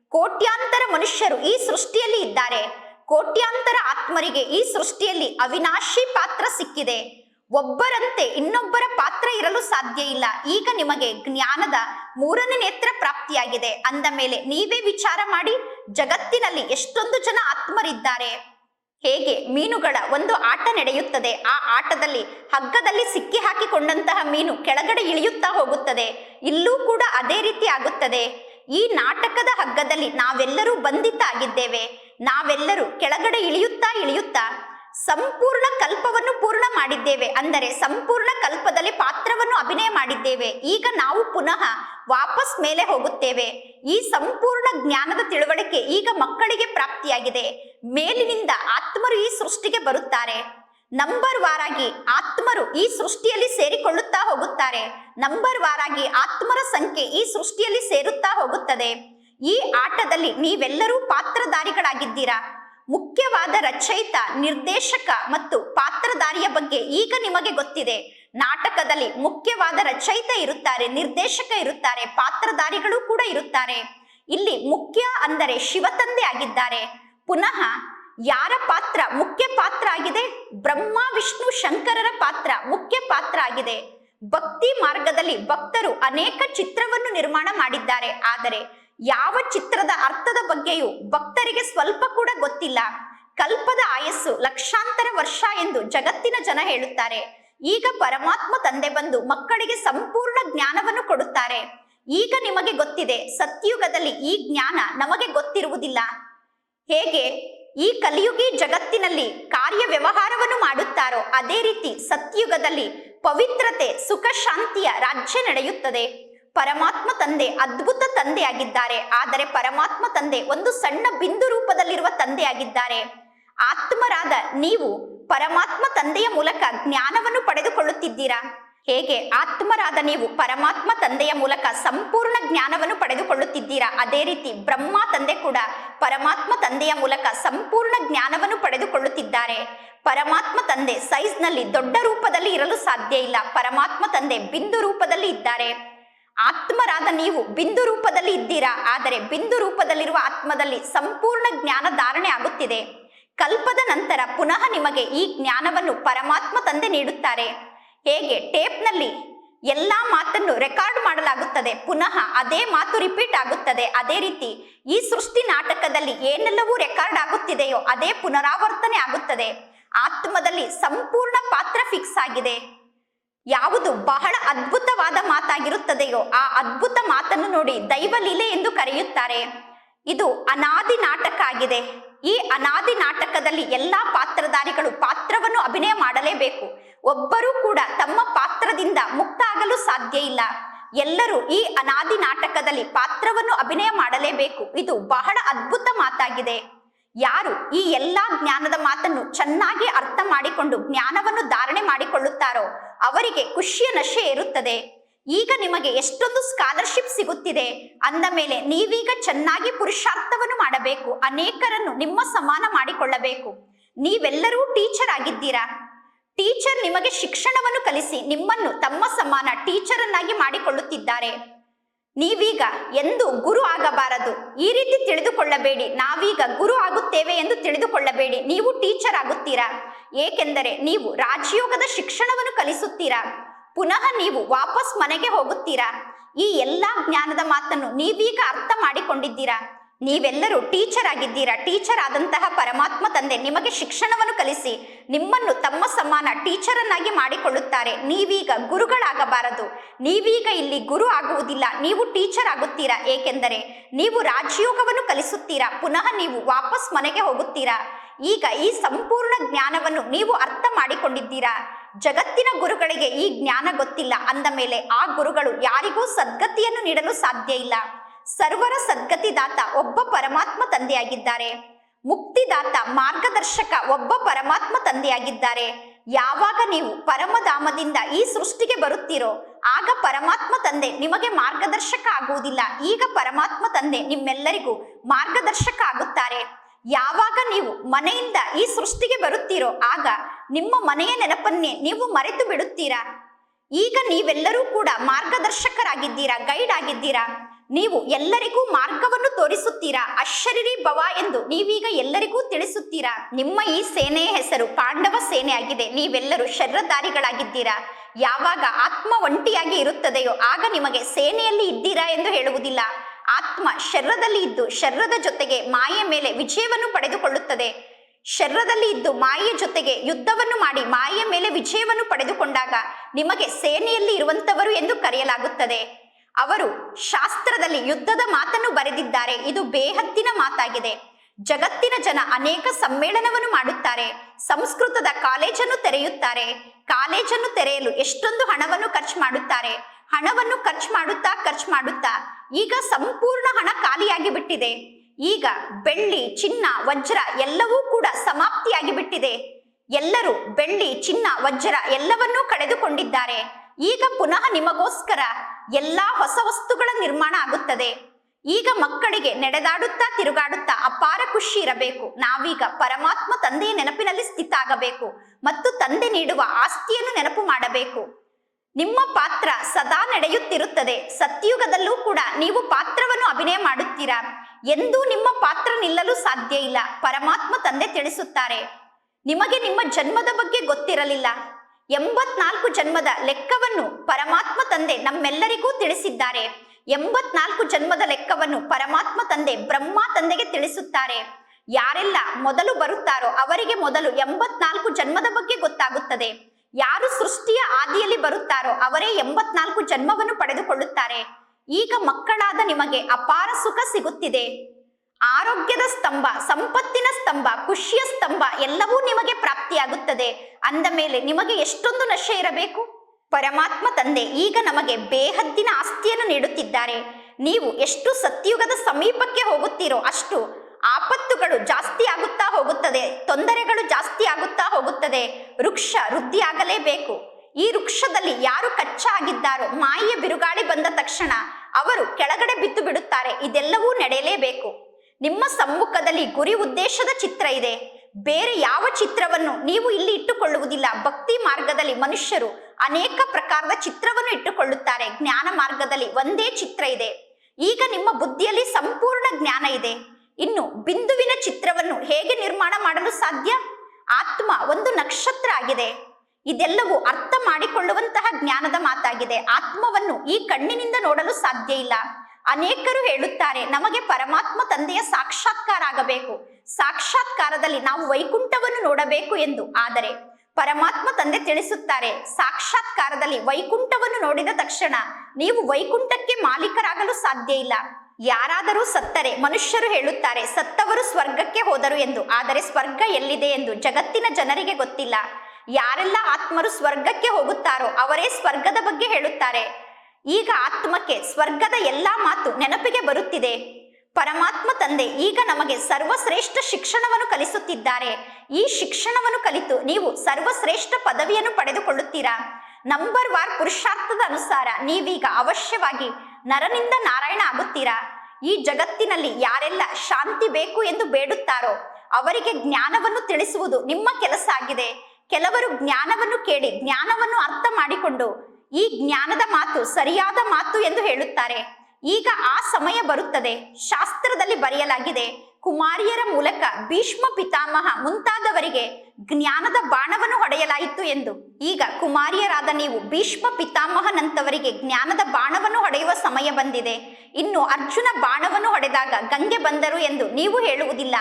ಕೋಟ್ಯಾಂತರ ಮನುಷ್ಯರು ಈ ಸೃಷ್ಟಿಯಲ್ಲಿ ಇದ್ದಾರೆ. ಕೋಟ್ಯಾಂತರ ಆತ್ಮರಿಗೆ ಈ ಸೃಷ್ಟಿಯಲ್ಲಿ ಅವಿನಾಶಿ ಪಾತ್ರ ಸಿಕ್ಕಿದೆ. ಒಬ್ಬರಂತೆ ಇನ್ನೊಬ್ಬರ ಪಾತ್ರ ಇರಲು ಸಾಧ್ಯ ಇಲ್ಲ. ಈಗ ನಿಮಗೆ ಜ್ಞಾನದ ಮೂರನೇ ನೇತ್ರ ಪ್ರಾಪ್ತಿಯಾಗಿದೆ. ಅಂದ ಮೇಲೆ ನೀವೇ ವಿಚಾರ ಮಾಡಿ, ಜಗತ್ತಿನಲ್ಲಿ ಎಷ್ಟೊಂದು ಜನ ಆತ್ಮರಿದ್ದಾರೆ. ಹೇಗೆ ಮೀನುಗಳ ಒಂದು ಆಟ ನಡೆಯುತ್ತದೆ. ಆ ಆಟದಲ್ಲಿ ಹಗ್ಗದಲ್ಲಿ ಸಿಕ್ಕಿ ಹಾಕಿಕೊಂಡಂತಹ ಮೀನು ಕೆಳಗಡೆ ಇಳಿಯುತ್ತಾ ಹೋಗುತ್ತದೆ. ಇಲ್ಲೂ ಕೂಡ ಅದೇ ರೀತಿ ಆಗುತ್ತದೆ. ಈ ನಾಟಕದ ಹಗ್ಗದಲ್ಲಿ ನಾವೆಲ್ಲರೂ ಬಂಧಿತ ಆಗಿದ್ದೇವೆ. ನಾವೆಲ್ಲರೂ ಕೆಳಗಡೆ ಇಳಿಯುತ್ತಾ ಇಳಿಯುತ್ತಾ ಸಂಪೂರ್ಣ ಕಲ್ಪವನ್ನು ಪೂರ್ಣ ಮಾಡಿದ್ದೇವೆ. ಅಂದರೆ ಸಂಪೂರ್ಣ ಕಲ್ಪದಲ್ಲಿ ಪಾತ್ರವನ್ನು ಅಭಿನಯ ಮಾಡಿದ್ದೇವೆ. ಈಗ ನಾವು ಪುನಃ ವಾಪಸ್ ಮೇಲೆ ಹೋಗುತ್ತೇವೆ. ಈ ಸಂಪೂರ್ಣ ಜ್ಞಾನದ ತಿಳುವಳಿಕೆ ಈಗ ಮಕ್ಕಳಿಗೆ ಪ್ರಾಪ್ತಿಯಾಗಿದೆ. ಮೇಲಿನಿಂದ ಆತ್ಮರು ಈ ಸೃಷ್ಟಿಗೆ ಬರುತ್ತಾರೆ. ನಂಬರ್ ವಾರಾಗಿ ಆತ್ಮರು ಈ ಸೃಷ್ಟಿಯಲ್ಲಿ ಸೇರಿಕೊಳ್ಳುತ್ತಾ ಹೋಗುತ್ತಾರೆ. ನಂಬರ್ ವಾರಾಗಿ ಆತ್ಮರ ಸಂಖ್ಯೆ ಈ ಸೃಷ್ಟಿಯಲ್ಲಿ ಸೇರುತ್ತಾ ಹೋಗುತ್ತದೆ. ಈ ಆಟದಲ್ಲಿ ನೀವೆಲ್ಲರೂ ಪಾತ್ರಧಾರಿಗಳಾಗಿದ್ದೀರಾ? ಮುಖ್ಯವಾದ ರಚಯಿತ, ನಿರ್ದೇಶಕ ಮತ್ತು ಪಾತ್ರಧಾರಿಯ ಬಗ್ಗೆ ಈಗ ನಿಮಗೆ ಗೊತ್ತಿದೆ. ನಾಟಕದಲ್ಲಿ ಮುಖ್ಯವಾದ ರಚಯಿತ ಇರುತ್ತಾರೆ, ನಿರ್ದೇಶಕ ಇರುತ್ತಾರೆ, ಪಾತ್ರಧಾರಿಗಳು ಕೂಡ ಇರುತ್ತಾರೆ. ಇಲ್ಲಿ ಮುಖ್ಯ ಅಂದರೆ ಶಿವತಂದೆ ಆಗಿದ್ದಾರೆ. ಪುನಃ ಯಾರ ಪಾತ್ರ ಮುಖ್ಯ ಪಾತ್ರ ಆಗಿದೆ? ಬ್ರಹ್ಮ, ವಿಷ್ಣು, ಶಂಕರರ ಪಾತ್ರ ಮುಖ್ಯ ಪಾತ್ರ ಆಗಿದೆ. ಭಕ್ತಿ ಮಾರ್ಗದಲ್ಲಿ ಭಕ್ತರು ಅನೇಕ ಚಿತ್ರವನ್ನು ನಿರ್ಮಾಣ ಮಾಡಿದ್ದಾರೆ. ಆದರೆ ಯಾವ ಚಿತ್ರದ ಅರ್ಥದ ಬಗ್ಗೆಯೂ ಭಕ್ತರಿಗೆ ಸ್ವಲ್ಪ ಕೂಡ ಗೊತ್ತಿಲ್ಲ. ಕಲ್ಪದ ಆಯಸ್ಸು ಲಕ್ಷಾಂತರ ವರ್ಷ ಎಂದು ಜಗತ್ತಿನ ಜನ ಹೇಳುತ್ತಾರೆ. ಈಗ ಪರಮಾತ್ಮ ತಂದೆ ಬಂದು ಮಕ್ಕಳಿಗೆ ಸಂಪೂರ್ಣ ಜ್ಞಾನವನ್ನು ಕೊಡುತ್ತಾರೆ. ಈಗ ನಿಮಗೆ ಗೊತ್ತಿದೆ, ಸತ್ಯುಗದಲ್ಲಿ ಈ ಜ್ಞಾನ ನಮಗೆ ಗೊತ್ತಿರುವುದಿಲ್ಲ. ಹೇಗೆ? ಈ ಕಲಿಯುಗಿ ಜಗತ್ತಿನಲ್ಲಿ ಕಾರ್ಯ ವ್ಯವಹಾರವನ್ನು ಮಾಡುತ್ತಾರೋ, ಅದೇ ರೀತಿ ಸತ್ಯುಗದಲ್ಲಿ ಪವಿತ್ರತೆ ಸುಖ ಶಾಂತಿಯ ರಾಜ್ಯ ನಡೆಯುತ್ತದೆ. ಪರಮಾತ್ಮ ತಂದೆ, ಅದ್ಭುತ ತಂದೆಯಾಗಿದ್ದಾರೆ. ಆದರೆ ಪರಮಾತ್ಮ ತಂದೆ ಒಂದು ಸಣ್ಣ ಬಿಂದು ರೂಪದಲ್ಲಿರುವ ತಂದೆಯಾಗಿದ್ದಾರೆ. ಆತ್ಮರಾದ ನೀವು ಪರಮಾತ್ಮ ತಂದೆಯ ಮೂಲಕ ಜ್ಞಾನವನ್ನು ಪಡೆದುಕೊಳ್ಳುತ್ತಿದ್ದೀರಾ? ಹೇಗೆ? ಆತ್ಮರಾದ ನೀವು ಪರಮಾತ್ಮ ತಂದೆಯ ಮೂಲಕ ಸಂಪೂರ್ಣ ಜ್ಞಾನವನ್ನು ಪಡೆದುಕೊಳ್ಳುತ್ತಿದ್ದೀರಾ? ಅದೇ ರೀತಿ ಬ್ರಹ್ಮ ತಂದೆ ಕೂಡ ಪರಮಾತ್ಮ ತಂದೆಯ ಮೂಲಕ ಸಂಪೂರ್ಣ ಜ್ಞಾನವನ್ನು ಪಡೆದುಕೊಳ್ಳುತ್ತಿದ್ದಾರೆ. ಪರಮಾತ್ಮ ತಂದೆ ಸೈಜ್ನಲ್ಲಿ ದೊಡ್ಡ ರೂಪದಲ್ಲಿ ಇರಲು ಸಾಧ್ಯ ಇಲ್ಲ. ಪರಮಾತ್ಮ ತಂದೆ ಬಿಂದು ರೂಪದಲ್ಲಿ ಇದ್ದಾರೆ. ಆತ್ಮರಾದ ನೀವು ಬಿಂದು ರೂಪದಲ್ಲಿ ಇದ್ದೀರಾ? ಆದರೆ ಬಿಂದು ರೂಪದಲ್ಲಿರುವ ಆತ್ಮದಲ್ಲಿ ಸಂಪೂರ್ಣ ಜ್ಞಾನ ಧಾರಣೆ ಆಗುತ್ತಿದೆ. ಕಲ್ಪದ ನಂತರ ಪುನಃ ನಿಮಗೆ ಈ ಜ್ಞಾನವನ್ನು ಪರಮಾತ್ಮ ತಂದೆ ನೀಡುತ್ತಾರೆ. ಹೇಗೆ? ಟೇಪ್ನಲ್ಲಿ ಎಲ್ಲ ಮಾತನ್ನು ರೆಕಾರ್ಡ್ ಮಾಡಲಾಗುತ್ತದೆ. ಪುನಃ ಅದೇ ಮಾತು ರಿಪೀಟ್ ಆಗುತ್ತದೆ. ಅದೇ ರೀತಿ ಈ ಸೃಷ್ಟಿ ನಾಟಕದಲ್ಲಿ ಏನೆಲ್ಲವೂ ರೆಕಾರ್ಡ್ ಆಗುತ್ತಿದೆಯೋ ಅದೇ ಪುನರಾವರ್ತನೆ ಆಗುತ್ತದೆ. ಆತ್ಮದಲ್ಲಿ ಸಂಪೂರ್ಣ ಪಾತ್ರ ಫಿಕ್ಸ್ ಆಗಿದೆ. ಯಾವುದು ಬಹಳ ಅದ್ಭುತವಾದ ಮಾತಾಗಿರುತ್ತದೆಯೋ ಆ ಅದ್ಭುತ ಮಾತನ್ನು ನೋಡಿ ದೈವಲೀಲೆ ಎಂದು ಕರೆಯುತ್ತಾರೆ. ಇದು ಅನಾದಿ ನಾಟಕ ಆಗಿದೆ. ಈ ಅನಾದಿ ನಾಟಕದಲ್ಲಿ ಎಲ್ಲಾ ಪಾತ್ರಧಾರಿಗಳು ಪಾತ್ರವನ್ನು ಅಭಿನಯ ಮಾಡಲೇಬೇಕು. ಒಬ್ಬರೂ ಕೂಡ ತಮ್ಮ ಪಾತ್ರದಿಂದ ಮುಕ್ತ ಆಗಲು ಸಾಧ್ಯ ಇಲ್ಲ. ಎಲ್ಲರೂ ಈ ಅನಾದಿ ನಾಟಕದಲ್ಲಿ ಪಾತ್ರವನ್ನು ಅಭಿನಯ ಮಾಡಲೇಬೇಕು. ಇದು ಬಹಳ ಅದ್ಭುತ ಮಾತಾಗಿದೆ. ಯಾರು ಈ ಎಲ್ಲಾ ಜ್ಞಾನದ ಮಾತನ್ನು ಚೆನ್ನಾಗಿ ಅರ್ಥ ಮಾಡಿಕೊಂಡು ಜ್ಞಾನವನ್ನು ಧಾರಣೆ ಮಾಡಿಕೊಳ್ಳುತ್ತಾರೋ ಅವರಿಗೆ ಖುಷಿಯ ನಶೆ ಇರುತ್ತದೆ ಈಗ ನಿಮಗೆ ಎಷ್ಟೊಂದು ಸ್ಕಾಲರ್ಶಿಪ್ ಸಿಗುತ್ತಿದೆ. ಅಂದ ಮೇಲೆ ನೀವೀಗ ಚೆನ್ನಾಗಿ ಪುರುಷಾರ್ಥವನ್ನು ಮಾಡಬೇಕು. ಅನೇಕರನ್ನು ನಿಮ್ಮ ಸಮಾನ ಮಾಡಿಕೊಳ್ಳಬೇಕು. ನೀವೆಲ್ಲರೂ ಟೀಚರ್ ಆಗಿದ್ದೀರಾ? ಟೀಚರ್ ನಿಮಗೆ ಶಿಕ್ಷಣವನ್ನು ಕಲಿಸಿ ನಿಮ್ಮನ್ನು ತಮ್ಮ ಸಮಾನ ಟೀಚರನ್ನಾಗಿ ಮಾಡಿಕೊಳ್ಳುತ್ತಿದ್ದಾರೆ. ನೀವೀಗ ಎಂದು ಗುರು ಆಗಬಾರದು. ಈ ರೀತಿ ತಿಳಿದುಕೊಳ್ಳಬೇಡಿ. ನಾವೀಗ ಗುರು ಆಗುತ್ತೇವೆ ಎಂದು ತಿಳಿದುಕೊಳ್ಳಬೇಡಿ. ನೀವು ಟೀಚರ್ ಆಗುತ್ತೀರಾ? ಏಕೆಂದರೆ ನೀವು ರಾಜಯೋಗದ ಶಿಕ್ಷಣವನ್ನು ಕಲಿಸುತ್ತೀರಾ? ಪುನಃ ನೀವು ವಾಪಸ್ ಮನೆಗೆ ಹೋಗುತ್ತೀರಾ? ಈ ಎಲ್ಲಾ ಜ್ಞಾನದ ಮಾತನ್ನು ನೀವೀಗ ಅರ್ಥ ಮಾಡಿಕೊಂಡಿದ್ದೀರಾ? ನೀವೆಲ್ಲರೂ ಟೀಚರ್ ಆಗಿದ್ದೀರಾ? ಟೀಚರ್ ಆದಂತಹ ಪರಮಾತ್ಮ ತಂದೆ, ನಿಮಗೆ ಶಿಕ್ಷಣವನ್ನು ಕಲಿಸಿ ನಿಮ್ಮನ್ನು ತಮ್ಮ ಸಮಾನ ಟೀಚರನ್ನಾಗಿ ಮಾಡಿಕೊಳ್ಳುತ್ತಾರೆ. ನೀವೀಗ ಗುರುಗಳಾಗಬಾರದು. ನೀವೀಗ ಇಲ್ಲಿ ಗುರು ಆಗುವುದಿಲ್ಲ. ನೀವು ಟೀಚರ್ ಆಗುತ್ತೀರಾ? ಏಕೆಂದರೆ ನೀವು ರಾಜಯೋಗವನ್ನು ಕಲಿಸುತ್ತೀರಾ? ಪುನಃ ನೀವು ವಾಪಸ್ ಮನೆಗೆ ಹೋಗುತ್ತೀರಾ? ಈಗ ಈ ಸಂಪೂರ್ಣ ಜ್ಞಾನವನ್ನು ನೀವು ಅರ್ಥ ಮಾಡಿಕೊಂಡಿದ್ದೀರಾ? ಜಗತ್ತಿನ ಗುರುಗಳಿಗೆ ಈ ಜ್ಞಾನ ಗೊತ್ತಿಲ್ಲ. ಅಂದ ಮೇಲೆ ಆ ಗುರುಗಳು ಯಾರಿಗೂ ಸದ್ಗತಿಯನ್ನು ನೀಡಲು ಸಾಧ್ಯ ಇಲ್ಲ. ಸರ್ವರ ಸದ್ಗತಿದಾತ ಒಬ್ಬ ಪರಮಾತ್ಮ ತಂದೆಯಾಗಿದ್ದಾರೆ. ಮುಕ್ತಿದಾತ ಮಾರ್ಗದರ್ಶಕ ಒಬ್ಬ ಪರಮಾತ್ಮ ತಂದೆಯಾಗಿದ್ದಾರೆ. ಯಾವಾಗ ನೀವು ಪರಮಧಾಮದಿಂದ ಈ ಸೃಷ್ಟಿಗೆ ಬರುತ್ತೀರೋ, ಆಗ ಪರಮಾತ್ಮ ತಂದೆ ನಿಮಗೆ ಮಾರ್ಗದರ್ಶಕ ಆಗುವುದಿಲ್ಲ. ಈಗ ಪರಮಾತ್ಮ ತಂದೆ ನಿಮ್ಮೆಲ್ಲರಿಗೂ ಮಾರ್ಗದರ್ಶಕ ಆಗುತ್ತಾರೆ. ಯಾವಾಗ ನೀವು ಮನೆಯಿಂದ ಈ ಸೃಷ್ಟಿಗೆ ಬರುತ್ತೀರೋ, ಆಗ ನಿಮ್ಮ ಮನೆಯ ನೆನಪನ್ನೇ ನೀವು ಮರೆತು ಬಿಡುತ್ತೀರಾ? ಈಗ ನೀವೆಲ್ಲರೂ ಕೂಡ ಮಾರ್ಗದರ್ಶಕರಾಗಿದ್ದೀರಾ, ಗೈಡ್ ಆಗಿದ್ದೀರಾ? ನೀವು ಎಲ್ಲರಿಗೂ ಮಾರ್ಗವನ್ನು ತೋರಿಸುತ್ತೀರಾ? ಅಶ್ಶರೀರಿ ಭವ ಎಂದು ನೀವೀಗ ಎಲ್ಲರಿಗೂ ತಿಳಿಸುತ್ತೀರಾ? ನಿಮ್ಮ ಈ ಸೇನೆಯ ಹೆಸರು ಪಾಂಡವ ಸೇನೆ ಆಗಿದೆ ನೀವೆಲ್ಲರೂ ಶರ್ರಧಾರಿಗಳಾಗಿದ್ದೀರಾ ಯಾವಾಗ ಆತ್ಮ ಒಂಟಿಯಾಗಿ ಇರುತ್ತದೆಯೋ ಆಗ ನಿಮಗೆ ಸೇನೆಯಲ್ಲಿ ಇದ್ದೀರಾ ಎಂದು ಹೇಳುವುದಿಲ್ಲ. ಆತ್ಮ ಶರ್ರದಲ್ಲಿ ಇದ್ದು ಶರ್ರದ ಜೊತೆಗೆ ಮಾಯೆ ಮೇಲೆ ವಿಜಯವನ್ನು ಪಡೆದುಕೊಳ್ಳುತ್ತದೆ. ಶರ್ರದಲ್ಲಿ ಇದ್ದು ಮಾಯೆಯ ಜೊತೆಗೆ ಯುದ್ಧವನ್ನು ಮಾಡಿ ಮಾಯೆಯ ಮೇಲೆ ವಿಜಯವನ್ನು ಪಡೆದುಕೊಂಡಾಗ ನಿಮಗೆ ಸೇನೆಯಲ್ಲಿ ಇರುವಂತವರು ಎಂದು ಕರೆಯಲಾಗುತ್ತದೆ. ಅವರು ಶಾಸ್ತ್ರದಲ್ಲಿ ಯುದ್ಧದ ಮಾತನ್ನು ಬರೆದಿದ್ದಾರೆ. ಇದು ಬೇಹತ್ತಿನ ಮಾತಾಗಿದೆ. ಜಗತ್ತಿನ ಜನ ಅನೇಕ ಸಮ್ಮೇಳನವನ್ನು ಮಾಡುತ್ತಾರೆ. ಸಂಸ್ಕೃತದ ಕಾಲೇಜನ್ನು ತೆರೆಯುತ್ತಾರೆ. ಕಾಲೇಜನ್ನು ತೆರೆಯಲು ಎಷ್ಟೊಂದು ಹಣವನ್ನು ಖರ್ಚು ಮಾಡುತ್ತಾರೆ. ಹಣವನ್ನು ಖರ್ಚು ಮಾಡುತ್ತಾ ಖರ್ಚು ಮಾಡುತ್ತಾ ಈಗ ಸಂಪೂರ್ಣ ಹಣ ಖಾಲಿಯಾಗಿ ಬಿಟ್ಟಿದೆ. ಈಗ ಬೆಳ್ಳಿ, ಚಿನ್ನ, ವಜ್ರ ಎಲ್ಲವೂ ಕೂಡ ಸಮಾಪ್ತಿಯಾಗಿ ಬಿಟ್ಟಿದೆ. ಎಲ್ಲರೂ ಬೆಳ್ಳಿ, ಚಿನ್ನ, ವಜ್ರ ಎಲ್ಲವನ್ನೂ ಕಳೆದುಕೊಂಡಿದ್ದಾರೆ. ಈಗ ಪುನಃ ನಿಮಗೋಸ್ಕರ ಎಲ್ಲಾ ಹೊಸ ವಸ್ತುಗಳ ನಿರ್ಮಾಣ ಆಗುತ್ತದೆ. ಈಗ ಮಕ್ಕಳಿಗೆ ನಡೆದಾಡುತ್ತಾ ತಿರುಗಾಡುತ್ತಾ ಅಪಾರ ಖುಷಿ ಇರಬೇಕು. ನಾವೀಗ ಪರಮಾತ್ಮ ತಂದೆಯ ನೆನಪಿನಲ್ಲಿ ಸ್ಥಿತ ಆಗಬೇಕು ಮತ್ತು ತಂದೆ ನೀಡುವ ಆಸ್ತಿಯನ್ನು ನೆನಪು ಮಾಡಬೇಕು. ನಿಮ್ಮ ಪಾತ್ರ ಸದಾ ನಡೆಯುತ್ತಿರುತ್ತದೆ. ಸತ್ಯುಗದಲ್ಲೂ ಕೂಡ ನೀವು ಪಾತ್ರವನ್ನು ಅಭಿನಯ ಮಾಡುತ್ತೀರಾ? ಎಂದೂ ನಿಮ್ಮ ಪಾತ್ರ ನಿಲ್ಲಲು ಸಾಧ್ಯ ಇಲ್ಲ. ಪರಮಾತ್ಮ ತಂದೆ ತಿಳಿಸುತ್ತಾರೆ. ನಿಮಗೆ ನಿಮ್ಮ ಜನ್ಮದ ಬಗ್ಗೆ ಗೊತ್ತಿರಲಿಲ್ಲ. ಎಂಬತ್ನಾಲ್ಕು ಜನ್ಮದ ಲೆಕ್ಕವನ್ನು ಪರಮಾತ್ಮ ತಂದೆ ನಮ್ಮೆಲ್ಲರಿಗೂ ತಿಳಿಸಿದ್ದಾರೆ. ಎಂಬತ್ನಾಲ್ಕು ಜನ್ಮದ ಲೆಕ್ಕವನ್ನು ಪರಮಾತ್ಮ ತಂದೆ ಬ್ರಹ್ಮ ತಂದೆಗೆ ತಿಳಿಸುತ್ತಾರೆ. ಯಾರೆಲ್ಲ ಮೊದಲು ಬರುತ್ತಾರೋ ಅವರಿಗೆ ಮೊದಲು ಎಂಬತ್ನಾಲ್ಕು ಜನ್ಮದ ಬಗ್ಗೆ ಗೊತ್ತಾಗುತ್ತದೆ. ಯಾರು ಸೃಷ್ಟಿಯ ಆದಿಯಲ್ಲಿ ಬರುತ್ತಾರೋ ಅವರೇ ಎಂಬತ್ನಾಲ್ಕು ಜನ್ಮವನ್ನು ಪಡೆದುಕೊಳ್ಳುತ್ತಾರೆ. ಈಗ ಮಕ್ಕಳಾದ ನಿಮಗೆ ಅಪಾರ ಸುಖ ಸಿಗುತ್ತಿದೆ. ಆರೋಗ್ಯದ ಸ್ತಂಭ, ಸಂಪತ್ತಿನ ಸ್ತಂಭ, ಖುಷಿಯ ಸ್ತಂಭ ಎಲ್ಲವೂ ನಿಮಗೆ ಪ್ರಾಪ್ತಿಯಾಗುತ್ತದೆ. ಅಂದ ಮೇಲೆ ನಿಮಗೆ ಎಷ್ಟೊಂದು ನಶೆ ಇರಬೇಕು? ಪರಮಾತ್ಮ ತಂದೆ ಈಗ ನಮಗೆ ಬೇಹದ್ದಿನ ಆಸ್ತಿಯನ್ನು ನೀಡುತ್ತಿದ್ದಾರೆ. ನೀವು ಎಷ್ಟು ಸತ್ಯುಗದ ಸಮೀಪಕ್ಕೆ ಹೋಗುತ್ತೀರೋ ಅಷ್ಟು ಆಪತ್ತುಗಳು ಜಾಸ್ತಿ ಆಗುತ್ತಾ ಹೋಗುತ್ತದೆ, ತೊಂದರೆಗಳು ಜಾಸ್ತಿ ಆಗುತ್ತಾ ಹೋಗುತ್ತದೆ. ವೃಕ್ಷ ವೃದ್ಧಿಯಾಗಲೇಬೇಕು. ಈ ವೃಕ್ಷದಲ್ಲಿ ಯಾರು ಕಚ್ಚಾ ಆಗಿದ್ದಾರೋ ಮಾಯಿಯ ಬಿರುಗಾಳಿ ಬಂದ ತಕ್ಷಣ ಅವರು ಕೆಳಗಡೆ ಬಿದ್ದು ಬಿಡುತ್ತಾರೆ, ಇದೆಲ್ಲವೂ ನಡೆಯಲೇಬೇಕು. ನಿಮ್ಮ ಸಮ್ಮುಖದಲ್ಲಿ ಗುರಿ ಉದ್ದೇಶದ ಚಿತ್ರ ಇದೆ. ಬೇರೆ ಯಾವ ಚಿತ್ರವನ್ನು ನೀವು ಇಲ್ಲಿ ಇಟ್ಟುಕೊಳ್ಳುವುದಿಲ್ಲ. ಭಕ್ತಿ ಮಾರ್ಗದಲ್ಲಿ ಮನುಷ್ಯರು ಅನೇಕ ಪ್ರಕಾರದ ಚಿತ್ರವನ್ನು ಇಟ್ಟುಕೊಳ್ಳುತ್ತಾರೆ. ಜ್ಞಾನ ಮಾರ್ಗದಲ್ಲಿ ಒಂದೇ ಚಿತ್ರ ಇದೆ. ಈಗ ನಿಮ್ಮ ಬುದ್ಧಿಯಲ್ಲಿ ಸಂಪೂರ್ಣ ಜ್ಞಾನ ಇದೆ. ಇನ್ನು ಬಿಂದುವಿನ ಚಿತ್ರವನ್ನು ಹೇಗೆ ನಿರ್ಮಾಣ ಮಾಡಲು ಸಾಧ್ಯ? ಆತ್ಮ ಒಂದು ನಕ್ಷತ್ರ ಆಗಿದೆ. ಇದೆಲ್ಲವೂ ಅರ್ಥ ಮಾಡಿಕೊಳ್ಳುವಂತಹ ಜ್ಞಾನದ ಮಾತಾಗಿದೆ. ಆತ್ಮವನ್ನು ಈ ಕಣ್ಣಿನಿಂದ ನೋಡಲು ಸಾಧ್ಯ ಇಲ್ಲ. ಅನೇಕರು ಹೇಳುತ್ತಾರೆ, ನಮಗೆ ಪರಮಾತ್ಮ ತಂದೆಯ ಸಾಕ್ಷಾತ್ಕಾರ ಆಗಬೇಕು ಸಾಕ್ಷಾತ್ಕಾರದಲ್ಲಿ ನಾವು ವೈಕುಂಠವನ್ನು ನೋಡಬೇಕು ಎಂದು. ಆದರೆ ಪರಮಾತ್ಮ ತಂದೆ ತಿಳಿಸುತ್ತಾರೆ, ಸಾಕ್ಷಾತ್ಕಾರದಲ್ಲಿ ವೈಕುಂಠವನ್ನು ನೋಡಿದ ತಕ್ಷಣ ನೀವು ವೈಕುಂಠಕ್ಕೆ ಮಾಲೀಕರಾಗಲು ಸಾಧ್ಯ ಇಲ್ಲ. ಯಾರಾದರೂ ಸತ್ತರೆ ಮನುಷ್ಯರು ಹೇಳುತ್ತಾರೆ, ಸತ್ತವರು ಸ್ವರ್ಗಕ್ಕೆ ಹೋದರು ಎಂದು. ಆದರೆ ಸ್ವರ್ಗ ಎಲ್ಲಿದೆ ಎಂದು ಜಗತ್ತಿನ ಜನರಿಗೆ ಗೊತ್ತಿಲ್ಲ. ಯಾರೆಲ್ಲ ಆತ್ಮರು ಸ್ವರ್ಗಕ್ಕೆ ಹೋಗುತ್ತಾರೋ ಅವರೇ ಸ್ವರ್ಗದ ಬಗ್ಗೆ ಹೇಳುತ್ತಾರೆ. ಈಗ ಆತ್ಮಕ್ಕೆ ಸ್ವರ್ಗದ ಎಲ್ಲಾ ಮಾತು ನೆನಪಿಗೆ ಬರುತ್ತಿದೆ. ಪರಮಾತ್ಮ ತಂದೆ ಈಗ ನಮಗೆ ಸರ್ವಶ್ರೇಷ್ಠ ಶಿಕ್ಷಣವನ್ನು ಕಲಿಸುತ್ತಿದ್ದಾರೆ. ಈ ಶಿಕ್ಷಣವನ್ನು ಕಲಿತು ನೀವು ಸರ್ವಶ್ರೇಷ್ಠ ಪದವಿಯನ್ನು ಪಡೆದುಕೊಳ್ಳುತ್ತೀರಾ? ನಂಬರ್ ವಾರ್ ಪುರುಷಾರ್ಥದ ಅನುಸಾರ ನೀವೀಗ ಅವಶ್ಯವಾಗಿ ನರನಿಂದ ನಾರಾಯಣ ಆಗುತ್ತೀರಾ? ಈ ಜಗತ್ತಿನಲ್ಲಿ ಯಾರೆಲ್ಲ ಶಾಂತಿ ಬೇಕು ಎಂದು ಬೇಡುತ್ತಾರೋ, ಅವರಿಗೆ ಜ್ಞಾನವನ್ನು ತಿಳಿಸುವುದು ನಿಮ್ಮ ಕೆಲಸ ಆಗಿದೆ. ಕೆಲವರು ಜ್ಞಾನವನ್ನು ಕೇಳಿ ಜ್ಞಾನವನ್ನು ಅರ್ಥ ಮಾಡಿಕೊಂಡು ಈ ಜ್ಞಾನದ ಮಾತು ಸರಿಯಾದ ಮಾತು ಎಂದು ಹೇಳುತ್ತಾರೆ. ಈಗ ಆ ಸಮಯ ಬರುತ್ತದೆ. ಶಾಸ್ತ್ರದಲ್ಲಿ ಬರೆಯಲಾಗಿದೆ, ಕುಮಾರಿಯರ ಮೂಲಕ ಭೀಷ್ಮ ಪಿತಾಮಹ ಮುಂತಾದವರಿಗೆ ಜ್ಞಾನದ ಬಾಣವನ್ನು ಹೊಡೆಯಲಾಯಿತು ಎಂದು. ಈಗ ಕುಮಾರಿಯರಾದ ನೀವು ಭೀಷ್ಮ ಪಿತಾಮಹನಂತವರಿಗೆ ಜ್ಞಾನದ ಬಾಣವನ್ನು ಹೊಡೆಯುವ ಸಮಯ ಬಂದಿದೆ. ಇನ್ನು ಅರ್ಜುನ ಬಾಣವನ್ನು ಹೊಡೆದಾಗ ಗಂಗೆ ಬಂದರು ಎಂದು ನೀವು ಹೇಳುವುದಿಲ್ಲ.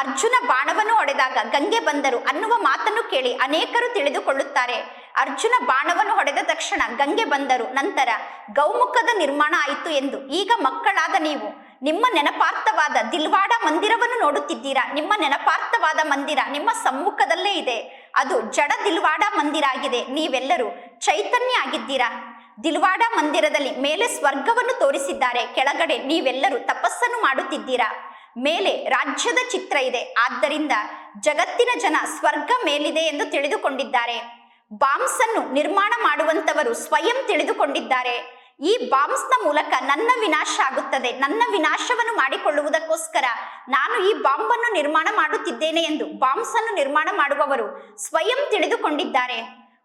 ಅರ್ಜುನ ಬಾಣವನ್ನು ಹೊಡೆದಾಗ ಗಂಗೆ ಬಂದರು ಅನ್ನುವ ಮಾತನ್ನು ಕೇಳಿ ಅನೇಕರು ತಿಳಿದುಕೊಳ್ಳುತ್ತಾರೆ. ಅರ್ಜುನ ಬಾಣವನ್ನು ಹೊಡೆದ ತಕ್ಷಣ ಗಂಗೆ ಬಂದರು. ನಂತರ ಗೌಮುಖದ ನಿರ್ಮಾಣ ಆಯಿತು ಎಂದು. ಈಗ ಮಕ್ಕಳಾದ ನೀವು, ನಿಮ್ಮ ನೆನಪಾರ್ಥವಾದ ದಿಲ್ವಾಡ ಮಂದಿರವನ್ನು ನೋಡುತ್ತಿದ್ದೀರಾ? ನಿಮ್ಮ ನೆನಪಾರ್ಥವಾದ ಮಂದಿರ ನಿಮ್ಮ ಸಮ್ಮುಖದಲ್ಲೇ ಇದೆ. ಅದು ಜಡ ದಿಲ್ವಾಡ ಮಂದಿರ ಆಗಿದೆ. ನೀವೆಲ್ಲರೂ ಚೈತನ್ಯ ಆಗಿದ್ದೀರಾ? ದಿಲ್ವಾಡ ಮಂದಿರದಲ್ಲಿ ಮೇಲೆ ಸ್ವರ್ಗವನ್ನು ತೋರಿಸಿದ್ದಾರೆ. ಕೆಳಗಡೆ ನೀವೆಲ್ಲರೂ ತಪಸ್ಸನ್ನು ಮಾಡುತ್ತಿದ್ದೀರಾ? ಮೇಲೆ ರಾಜ್ಯದ ಚಿತ್ರ ಇದೆ. ಆದ್ದರಿಂದ ಜಗತ್ತಿನ ಜನ ಸ್ವರ್ಗ ಮೇಲಿದೆ ಎಂದು ತಿಳಿದುಕೊಂಡಿದ್ದಾರೆ. ಬಾಂಬ್ಸ್ ಅನ್ನು ನಿರ್ಮಾಣ ಮಾಡುವಂತವರು ಸ್ವಯಂ ತಿಳಿದುಕೊಂಡಿದ್ದಾರೆ. ಈ ಬಾಂಬ್ಸ್ ಮೂಲಕ ನನ್ನ ವಿನಾಶ ಆಗುತ್ತದೆ. ನನ್ನ ವಿನಾಶವನ್ನು ಮಾಡಿಕೊಳ್ಳುವುದಕ್ಕೋಸ್ಕರ ನಾನು ಈ ಬಾಂಬ್ ಅನ್ನು ನಿರ್ಮಾಣ ಮಾಡುತ್ತಿದ್ದೇನೆ ಎಂದು ಬಾಂಬ್ಸ್ ಅನ್ನು ನಿರ್ಮಾಣ ಮಾಡುವವರು ಸ್ವಯಂ ತಿಳಿದುಕೊಂಡಿದ್ದಾರೆ.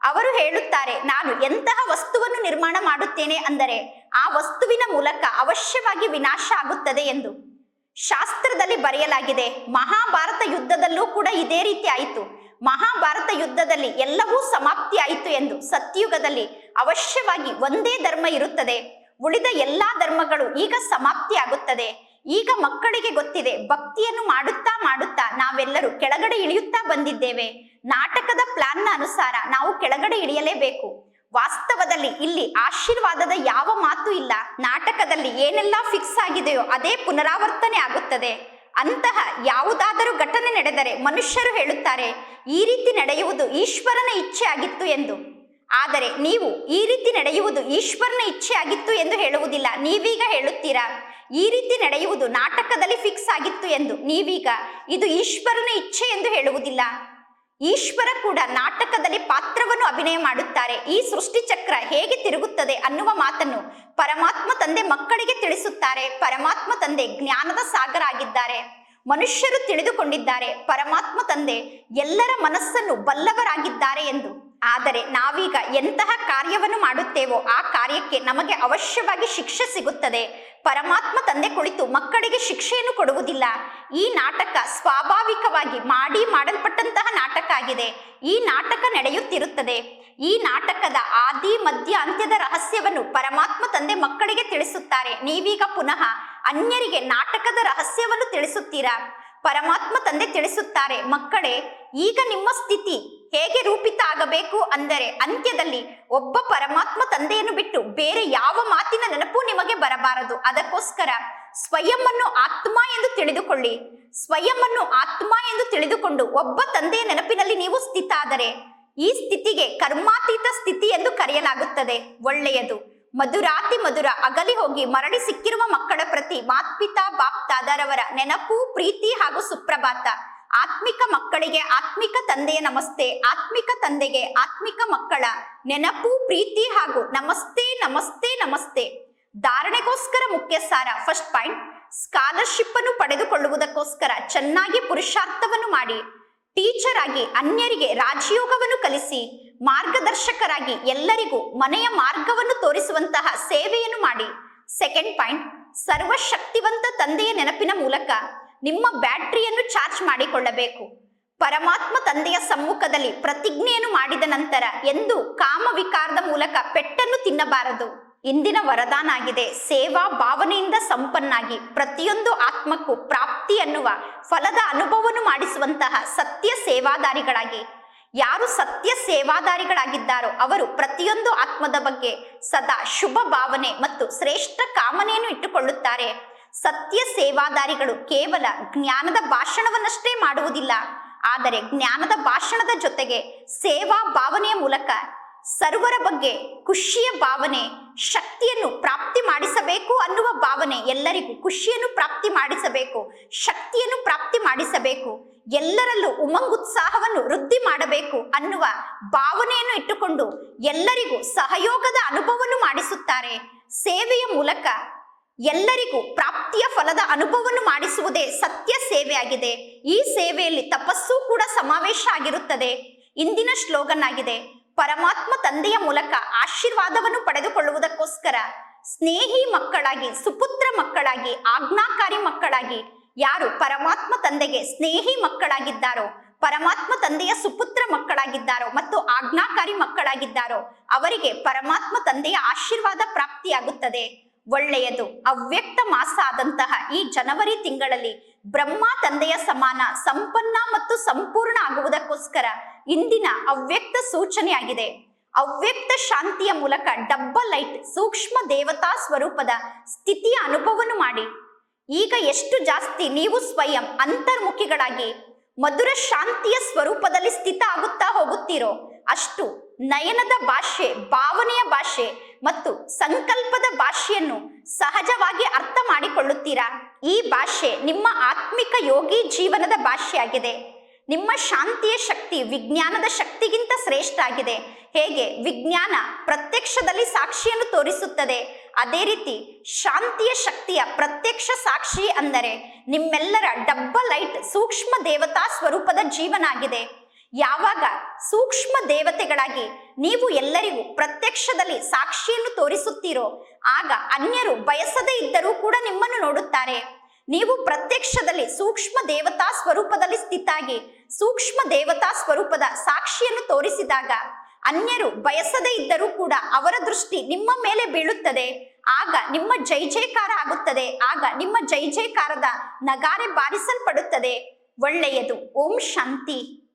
ಅವರು ಹೇಳುತ್ತಾರೆ, ನಾನು ಎಂತಹ ವಸ್ತುವನ್ನು ನಿರ್ಮಾಣ ಮಾಡುತ್ತೇನೆ ಅಂದರೆ ಆ ವಸ್ತುವಿನ ಮೂಲಕ ಅವಶ್ಯವಾಗಿ ವಿನಾಶ ಆಗುತ್ತದೆ ಎಂದು. ಶಾಸ್ತ್ರದಲ್ಲಿ ಬರೆಯಲಾಗಿದೆ, ಮಹಾಭಾರತ ಯುದ್ಧದಲ್ಲೂ ಕೂಡ ಇದೇ ರೀತಿ ಆಯಿತು. ಮಹಾಭಾರತ ಯುದ್ಧದಲ್ಲಿ ಎಲ್ಲವೂ ಸಮಾಪ್ತಿ ಆಯಿತು ಎಂದು ಸತ್ಯುಗದಲ್ಲಿ ಅವಶ್ಯವಾಗಿ ಒಂದೇ ಧರ್ಮ ಇರುತ್ತದೆ. ಉಳಿದ ಎಲ್ಲಾ ಧರ್ಮಗಳು ಈಗ ಸಮಾಪ್ತಿ ಆಗುತ್ತದೆ ಈಗ ಮಕ್ಕಳಿಗೆ ಗೊತ್ತಿದೆ, ಭಕ್ತಿಯನ್ನು ಮಾಡುತ್ತಾ ಮಾಡುತ್ತಾ ನಾವೆಲ್ಲರೂ ಕೆಳಗಡೆ ಇಳಿಯುತ್ತಾ ಬಂದಿದ್ದೇವೆ. ನಾಟಕದ ಪ್ಲಾನ್ನ ಅನುಸಾರ ನಾವು ಕೆಳಗಡೆ ಇಳಿಯಲೇಬೇಕು. ವಾಸ್ತವದಲ್ಲಿ ಇಲ್ಲಿ ಆಶೀರ್ವಾದದ ಯಾವ ಮಾತು ಇಲ್ಲ. ನಾಟಕದಲ್ಲಿ ಏನೆಲ್ಲ ಫಿಕ್ಸ್ ಆಗಿದೆಯೋ ಅದೇ ಪುನರಾವರ್ತನೆ ಆಗುತ್ತದೆ. ಅಂತಹ ಯಾವುದಾದರೂ ಘಟನೆ ನಡೆದರೆ ಮನುಷ್ಯರು ಹೇಳುತ್ತಾರೆ, ಈ ರೀತಿ ನಡೆಯುವುದು ಈಶ್ವರನ ಇಚ್ಛೆ ಆಗಿತ್ತು ಎಂದು. ಆದರೆ ನೀವು ಈ ರೀತಿ ನಡೆಯುವುದು ಈಶ್ವರನ ಇಚ್ಛೆ ಆಗಿತ್ತು ಎಂದು ಹೇಳುವುದಿಲ್ಲ. ನೀವೀಗ ಹೇಳುತ್ತೀರಾ, ಈ ರೀತಿ ನಡೆಯುವುದು ನಾಟಕದಲ್ಲಿ ಫಿಕ್ಸ್ ಆಗಿತ್ತು ಎಂದು. ನೀವೀಗ ಇದು ಈಶ್ವರನ ಇಚ್ಛೆ ಎಂದು ಹೇಳುವುದಿಲ್ಲ. ಈಶ್ವರ ಕೂಡ ನಾಟಕದಲ್ಲಿ ಪಾತ್ರವನ್ನು ಅಭಿನಯ ಮಾಡುತ್ತಾರೆ. ಈ ಸೃಷ್ಟಿಚಕ್ರ ಹೇಗೆ ತಿರುಗುತ್ತದೆ ಅನ್ನುವ ಮಾತನ್ನು ಪರಮಾತ್ಮ ತಂದೆ ಮಕ್ಕಳಿಗೆ ತಿಳಿಸುತ್ತಾರೆ. ಪರಮಾತ್ಮ ತಂದೆ ಜ್ಞಾನದ ಸಾಗರ ಆಗಿದ್ದಾರೆ ಮನುಷ್ಯರು ತಿಳಿದುಕೊಂಡಿದ್ದಾರೆ. ಪರಮಾತ್ಮ ತಂದೆ ಎಲ್ಲರ ಮನಸ್ಸನ್ನು ಬಲ್ಲವರಾಗಿದ್ದಾರೆ ಎಂದು. ಆದರೆ ನಾವೀಗ ಎಂತಹ ಕಾರ್ಯವನ್ನು ಮಾಡುತ್ತೇವೋ ಆ ಕಾರ್ಯಕ್ಕೆ ನಮಗೆ ಅವಶ್ಯವಾಗಿ ಶಿಕ್ಷೆ ಸಿಗುತ್ತದೆ. ಪರಮಾತ್ಮ ತಂದೆ ಕುಳಿತು ಮಕ್ಕಳಿಗೆ ಶಿಕ್ಷೆಯನ್ನು ಕೊಡುವುದಿಲ್ಲ. ಈ ನಾಟಕ ಸ್ವಾಭಾವಿಕವಾಗಿ ಮಾಡಿ ಮಾಡಲ್ಪಟ್ಟಂತಹ ನಾಟಕ ಆಗಿದೆ. ಈ ನಾಟಕ ನಡೆಯುತ್ತಿರುತ್ತದೆ. ಈ ನಾಟಕದ ಆದಿ, ಮಧ್ಯ, ಅಂತ್ಯದ ರಹಸ್ಯವನ್ನು ಪರಮಾತ್ಮ ತಂದೆ ಮಕ್ಕಳಿಗೆ ತಿಳಿಸುತ್ತಾರೆ. ನೀವೀಗ ಪುನಃ ಅನ್ಯರಿಗೆ ನಾಟಕದ ರಹಸ್ಯವನ್ನು ತಿಳಿಸುತ್ತೀರಾ? ಪರಮಾತ್ಮ ತಂದೆ ತಿಳಿಸುತ್ತಾರೆ, ಮಕ್ಕಳೇ, ಈಗ ನಿಮ್ಮ ಸ್ಥಿತಿ ಹೇಗೆ ರೂಪಿತ ಆಗಬೇಕು ಅಂದರೆ ಅಂತ್ಯದಲ್ಲಿ ಒಬ್ಬ ಪರಮಾತ್ಮ ತಂದೆಯನ್ನು ಬಿಟ್ಟು ಬೇರೆ ಯಾವ ಮಾತಿನ ನೆನಪು ನಿಮಗೆ ಬರಬಾರದು. ಅದಕ್ಕೋಸ್ಕರ ಸ್ವಯಂವನ್ನು ಆತ್ಮ ಎಂದು ತಿಳಿದುಕೊಳ್ಳಿ. ಸ್ವಯಂವನ್ನು ಆತ್ಮ ಎಂದು ತಿಳಿದುಕೊಂಡು ಒಬ್ಬ ತಂದೆಯ ನೆನಪಿನಲ್ಲಿ ನೀವು ಸ್ಥಿತ ಆದರೆ ಈ ಸ್ಥಿತಿಗೆ ಕರ್ಮಾತೀತ ಸ್ಥಿತಿ ಎಂದು ಕರೆಯಲಾಗುತ್ತದೆ. ಒಳ್ಳೆಯದು. ಮಧುರಾತಿ ಮಧುರ ಅಗಲಿ ಹೋಗಿ ಮರಳಿ ಸಿಕ್ಕಿರುವ ಮಕ್ಕಳ ಪ್ರತಿ ಮಾತ್ಪಿತಾ ಬಾಪ್ತಾದರವರ ನೆನಪು, ಪ್ರೀತಿ ಹಾಗೂ ಸುಪ್ರಭಾತ. ಆತ್ಮಿಕ ಮಕ್ಕಳಿಗೆ ಆತ್ಮಿಕ ತಂದೆಯ ನಮಸ್ತೆ, ಆತ್ಮಿಕ ತಂದೆಗೆ ಆತ್ಮಿಕ ಮಕ್ಕಳ ನೆನಪು, ಪ್ರೀತಿ ಹಾಗೂ ನಮಸ್ತೆ ನಮಸ್ತೆ ನಮಸ್ತೆ. ಧಾರಣೆಗೋಸ್ಕರ ಮುಖ್ಯ ಸಾರ ಫಸ್ಟ್ ಪಾಯಿಂಟ್. ಸ್ಕಾಲರ್ಶಿಪ್ ಅನ್ನು ಪಡೆದುಕೊಳ್ಳುವುದಕ್ಕೋಸ್ಕರ ಚೆನ್ನಾಗಿ ಪುರುಷಾರ್ಥವನ್ನು ಮಾಡಿ. ಟೀಚರ್ ಆಗಿ ಅನ್ಯರಿಗೆ ರಾಜಯೋಗವನ್ನು ಕಲಿಸಿ ಮಾರ್ಗದರ್ಶಕರಾಗಿ ಎಲ್ಲರಿಗೂ ಮನೆಯ ಮಾರ್ಗವನ್ನು ತೋರಿಸುವಂತಹ ಸೇವೆಯನ್ನು ಮಾಡಿ. ಸೆಕೆಂಡ್ ಪಾಯಿಂಟ್ ಸರ್ವಶಕ್ತಿವಂತ ತಂದೆಯ ನೆನಪಿನ ಮೂಲಕ ನಿಮ್ಮ ಬ್ಯಾಟರಿಯನ್ನು ಚಾರ್ಜ್ ಮಾಡಿಕೊಳ್ಳಬೇಕು. ಪರಮಾತ್ಮ ತಂದೆಯ ಸಮ್ಮುಖದಲ್ಲಿ ಪ್ರತಿಜ್ಞೆಯನ್ನು ಮಾಡಿದ ನಂತರ ಎಂದು ಕಾಮವಿಕಾರದ ಮೂಲಕ ಪೆಟ್ಟನ್ನು ತಿನ್ನಬಾರದು. ಇಂದಿನ ವರದಾನ ಆಗಿದೆ. ಸೇವಾ ಭಾವನೆಯಿಂದ ಸಂಪನ್ನಾಗಿ ಪ್ರತಿಯೊಂದು ಆತ್ಮಕ್ಕೂ ಪ್ರಾಪ್ತಿ ಅನ್ನುವ ಫಲದ ಅನುಭವವನ್ನು ಮಾಡಿಸುವಂತಹ ಸತ್ಯ ಸೇವಾದಾರಿಗಳಾಗಿ. ಯಾರು ಸತ್ಯ ಸೇವಾದಾರಿಗಳಾಗಿದ್ದಾರೋ ಅವರು ಪ್ರತಿಯೊಂದು ಆತ್ಮದ ಬಗ್ಗೆ ಸದಾ ಶುಭ ಭಾವನೆ ಮತ್ತು ಶ್ರೇಷ್ಠ ಕಾಮನೆಯನ್ನು ಇಟ್ಟುಕೊಳ್ಳುತ್ತಾರೆ. ಸತ್ಯ ಸೇವಾದಾರಿಗಳು ಕೇವಲ ಜ್ಞಾನದ ಭಾಷಣವನ್ನಷ್ಟೇ ಮಾಡುವುದಿಲ್ಲ. ಆದರೆ ಜ್ಞಾನದ ಭಾಷಣದ ಜೊತೆಗೆ ಸೇವಾ ಭಾವನೆಯ ಮೂಲಕ ಸರ್ವರ ಬಗ್ಗೆ ಖುಷಿಯ ಭಾವನೆ, ಶಕ್ತಿಯನ್ನು ಪ್ರಾಪ್ತಿ ಮಾಡಿಸಬೇಕು ಅನ್ನುವ ಭಾವನೆ ಎಲ್ಲರಿಗೂ, ಖುಷಿಯನ್ನು ಪ್ರಾಪ್ತಿ ಮಾಡಿಸಬೇಕು, ಶಕ್ತಿಯನ್ನು ಪ್ರಾಪ್ತಿ ಮಾಡಿಸಬೇಕು, ಎಲ್ಲರಲ್ಲೂ ಉಮಂಗುತ್ಸಾಹವನ್ನು ವೃದ್ಧಿ ಮಾಡಬೇಕು ಅನ್ನುವ ಭಾವನೆಯನ್ನು ಇಟ್ಟುಕೊಂಡು ಎಲ್ಲರಿಗೂ ಸಹಯೋಗದ ಅನುಭವವನ್ನು ಮಾಡಿಸುತ್ತಾರೆ. ಸೇವೆಯ ಮೂಲಕ ಎಲ್ಲರಿಗೂ ಪ್ರಾಪ್ತಿಯ ಫಲದ ಅನುಭವವನ್ನು ಮಾಡಿಸುವುದೇ ಸತ್ಯ ಸೇವೆಯಾಗಿದೆ. ಈ ಸೇವೆಯಲ್ಲಿ ತಪಸ್ಸು ಕೂಡ ಸಮಾವೇಶ ಆಗಿರುತ್ತದೆ. ಇಂದಿನ ಶ್ಲೋಗನ್ ಆಗಿದೆ ಪರಮಾತ್ಮ ತಂದೆಯ ಮೂಲಕ ಆಶೀರ್ವಾದವನ್ನು ಪಡೆದುಕೊಳ್ಳುವುದಕ್ಕೋಸ್ಕರ ಸ್ನೇಹಿ ಮಕ್ಕಳಾಗಿ, ಸುಪುತ್ರ ಮಕ್ಕಳಾಗಿ, ಆಜ್ಞಾಕಾರಿ ಮಕ್ಕಳಾಗಿ ಯಾರು ಪರಮಾತ್ಮ ತಂದೆಗೆ ಸ್ನೇಹಿ ಮಕ್ಕಳಾಗಿದ್ದಾರೋ, ಪರಮಾತ್ಮ ತಂದೆಯ ಸುಪುತ್ರ ಮಕ್ಕಳಾಗಿದ್ದಾರೋ ಮತ್ತು ಆಜ್ಞಾಕಾರಿ ಮಕ್ಕಳಾಗಿದ್ದಾರೋ ಅವರಿಗೆ ಪರಮಾತ್ಮ ತಂದೆಯ ಆಶೀರ್ವಾದ ಪ್ರಾಪ್ತಿಯಾಗುತ್ತದೆ. ಒಳ್ಳೆಯದು, ಅವ್ಯಕ್ತ ಮಾಸ ಆದಂತಹ ಈ ಜನವರಿ ತಿಂಗಳಲ್ಲಿ ಬ್ರಹ್ಮ ತಂದೆಯ ಸಮಾನ, ಸಂಪನ್ನ ಮತ್ತು ಸಂಪೂರ್ಣ ಆಗುವುದಕ್ಕೋಸ್ಕರ ಇಂದಿನ ಅವ್ಯಕ್ತ ಸೂಚನೆಯಾಗಿದೆ. ಅವ್ಯಕ್ತ ಶಾಂತಿಯ ಮೂಲಕ ಡಬ್ಬಲ್ ಲೈಟ್, ಸೂಕ್ಷ್ಮ ದೇವತಾ ಸ್ವರೂಪದ ಸ್ಥಿತಿಯ ಅನುಭವವನ್ನು ಮಾಡಿ. ಈಗ ಎಷ್ಟು ಜಾಸ್ತಿ ನೀವು ಸ್ವಯಂ ಅಂತರ್ಮುಖಿಗಳಾಗಿ ಮಧುರ ಶಾಂತಿಯ ಸ್ವರೂಪದಲ್ಲಿ ಸ್ಥಿತ ಆಗುತ್ತಾ ಹೋಗುತ್ತೀರೋ ಅಷ್ಟು ನಯನದ ಭಾಷೆ ಭಾವನೆಯ ಭಾಷೆ ಮತ್ತು ಸಂಕಲ್ಪದ ಭಾಷೆಯನ್ನು ಸಹಜವಾಗಿ ಅರ್ಥ ಮಾಡಿಕೊಳ್ಳುತ್ತೀರಾ? ಈ ಭಾಷೆ ನಿಮ್ಮ ಆತ್ಮಿಕ ಯೋಗಿ ಜೀವನದ ಭಾಷೆಯಾಗಿದೆ. ನಿಮ್ಮ ಶಾಂತಿಯ ಶಕ್ತಿ ವಿಜ್ಞಾನದ ಶಕ್ತಿಗಿಂತ ಶ್ರೇಷ್ಠ ಆಗಿದೆ. ಹೇಗೆ? ವಿಜ್ಞಾನ ಪ್ರತ್ಯಕ್ಷದಲ್ಲಿ ಸಾಕ್ಷಿಯನ್ನು ತೋರಿಸುತ್ತದೆ. ಅದೇ ರೀತಿ ಶಾಂತಿಯ ಶಕ್ತಿಯ ಪ್ರತ್ಯಕ್ಷ ಸಾಕ್ಷಿ ಅಂದರೆ ನಿಮ್ಮೆಲ್ಲರ ಡಬ್ಬಲ್ ಲೈಟ್ ಸೂಕ್ಷ್ಮ ದೇವತಾ ಸ್ವರೂಪದ ಜೀವನ ಆಗಿದೆ ಯಾವಾಗ ಸೂಕ್ಷ್ಮ ದೇವತೆಗಳಾಗಿ ನೀವು ಎಲ್ಲರಿಗೂ ಪ್ರತ್ಯಕ್ಷದಲ್ಲಿ ಸಾಕ್ಷಿಯನ್ನು ತೋರಿಸುತ್ತೀರೋ, ಆಗ ಅನ್ಯರು ಬಯಸದೇ ಇದ್ದರೂ ಕೂಡ ನಿಮ್ಮನ್ನು ನೋಡುತ್ತಾರೆ. ನೀವು ಪ್ರತ್ಯಕ್ಷದಲ್ಲಿ ಸೂಕ್ಷ್ಮ ದೇವತಾ ಸ್ವರೂಪದಲ್ಲಿ ಸ್ಥಿತಾಗಿ ಸೂಕ್ಷ್ಮ ದೇವತಾ ಸ್ವರೂಪದ ಸಾಕ್ಷಿಯನ್ನು ತೋರಿಸಿದಾಗ, ಅನ್ಯರು ಬಯಸದೇ ಇದ್ದರೂ ಕೂಡ ಅವರ ದೃಷ್ಟಿ ನಿಮ್ಮ ಮೇಲೆ ಬೀಳುತ್ತದೆ. ಆಗ ನಿಮ್ಮ ಜೈ ಜೈಕಾರ ಆಗುತ್ತದೆ. ಆಗ ನಿಮ್ಮ ಜೈ ಜೈಕಾರದ ನಗಾರೆ ಬಾರಿಸಲ್ಪಡುತ್ತದೆ. ಒಳ್ಳೆಯದು. ಓಂ ಶಾಂತಿ.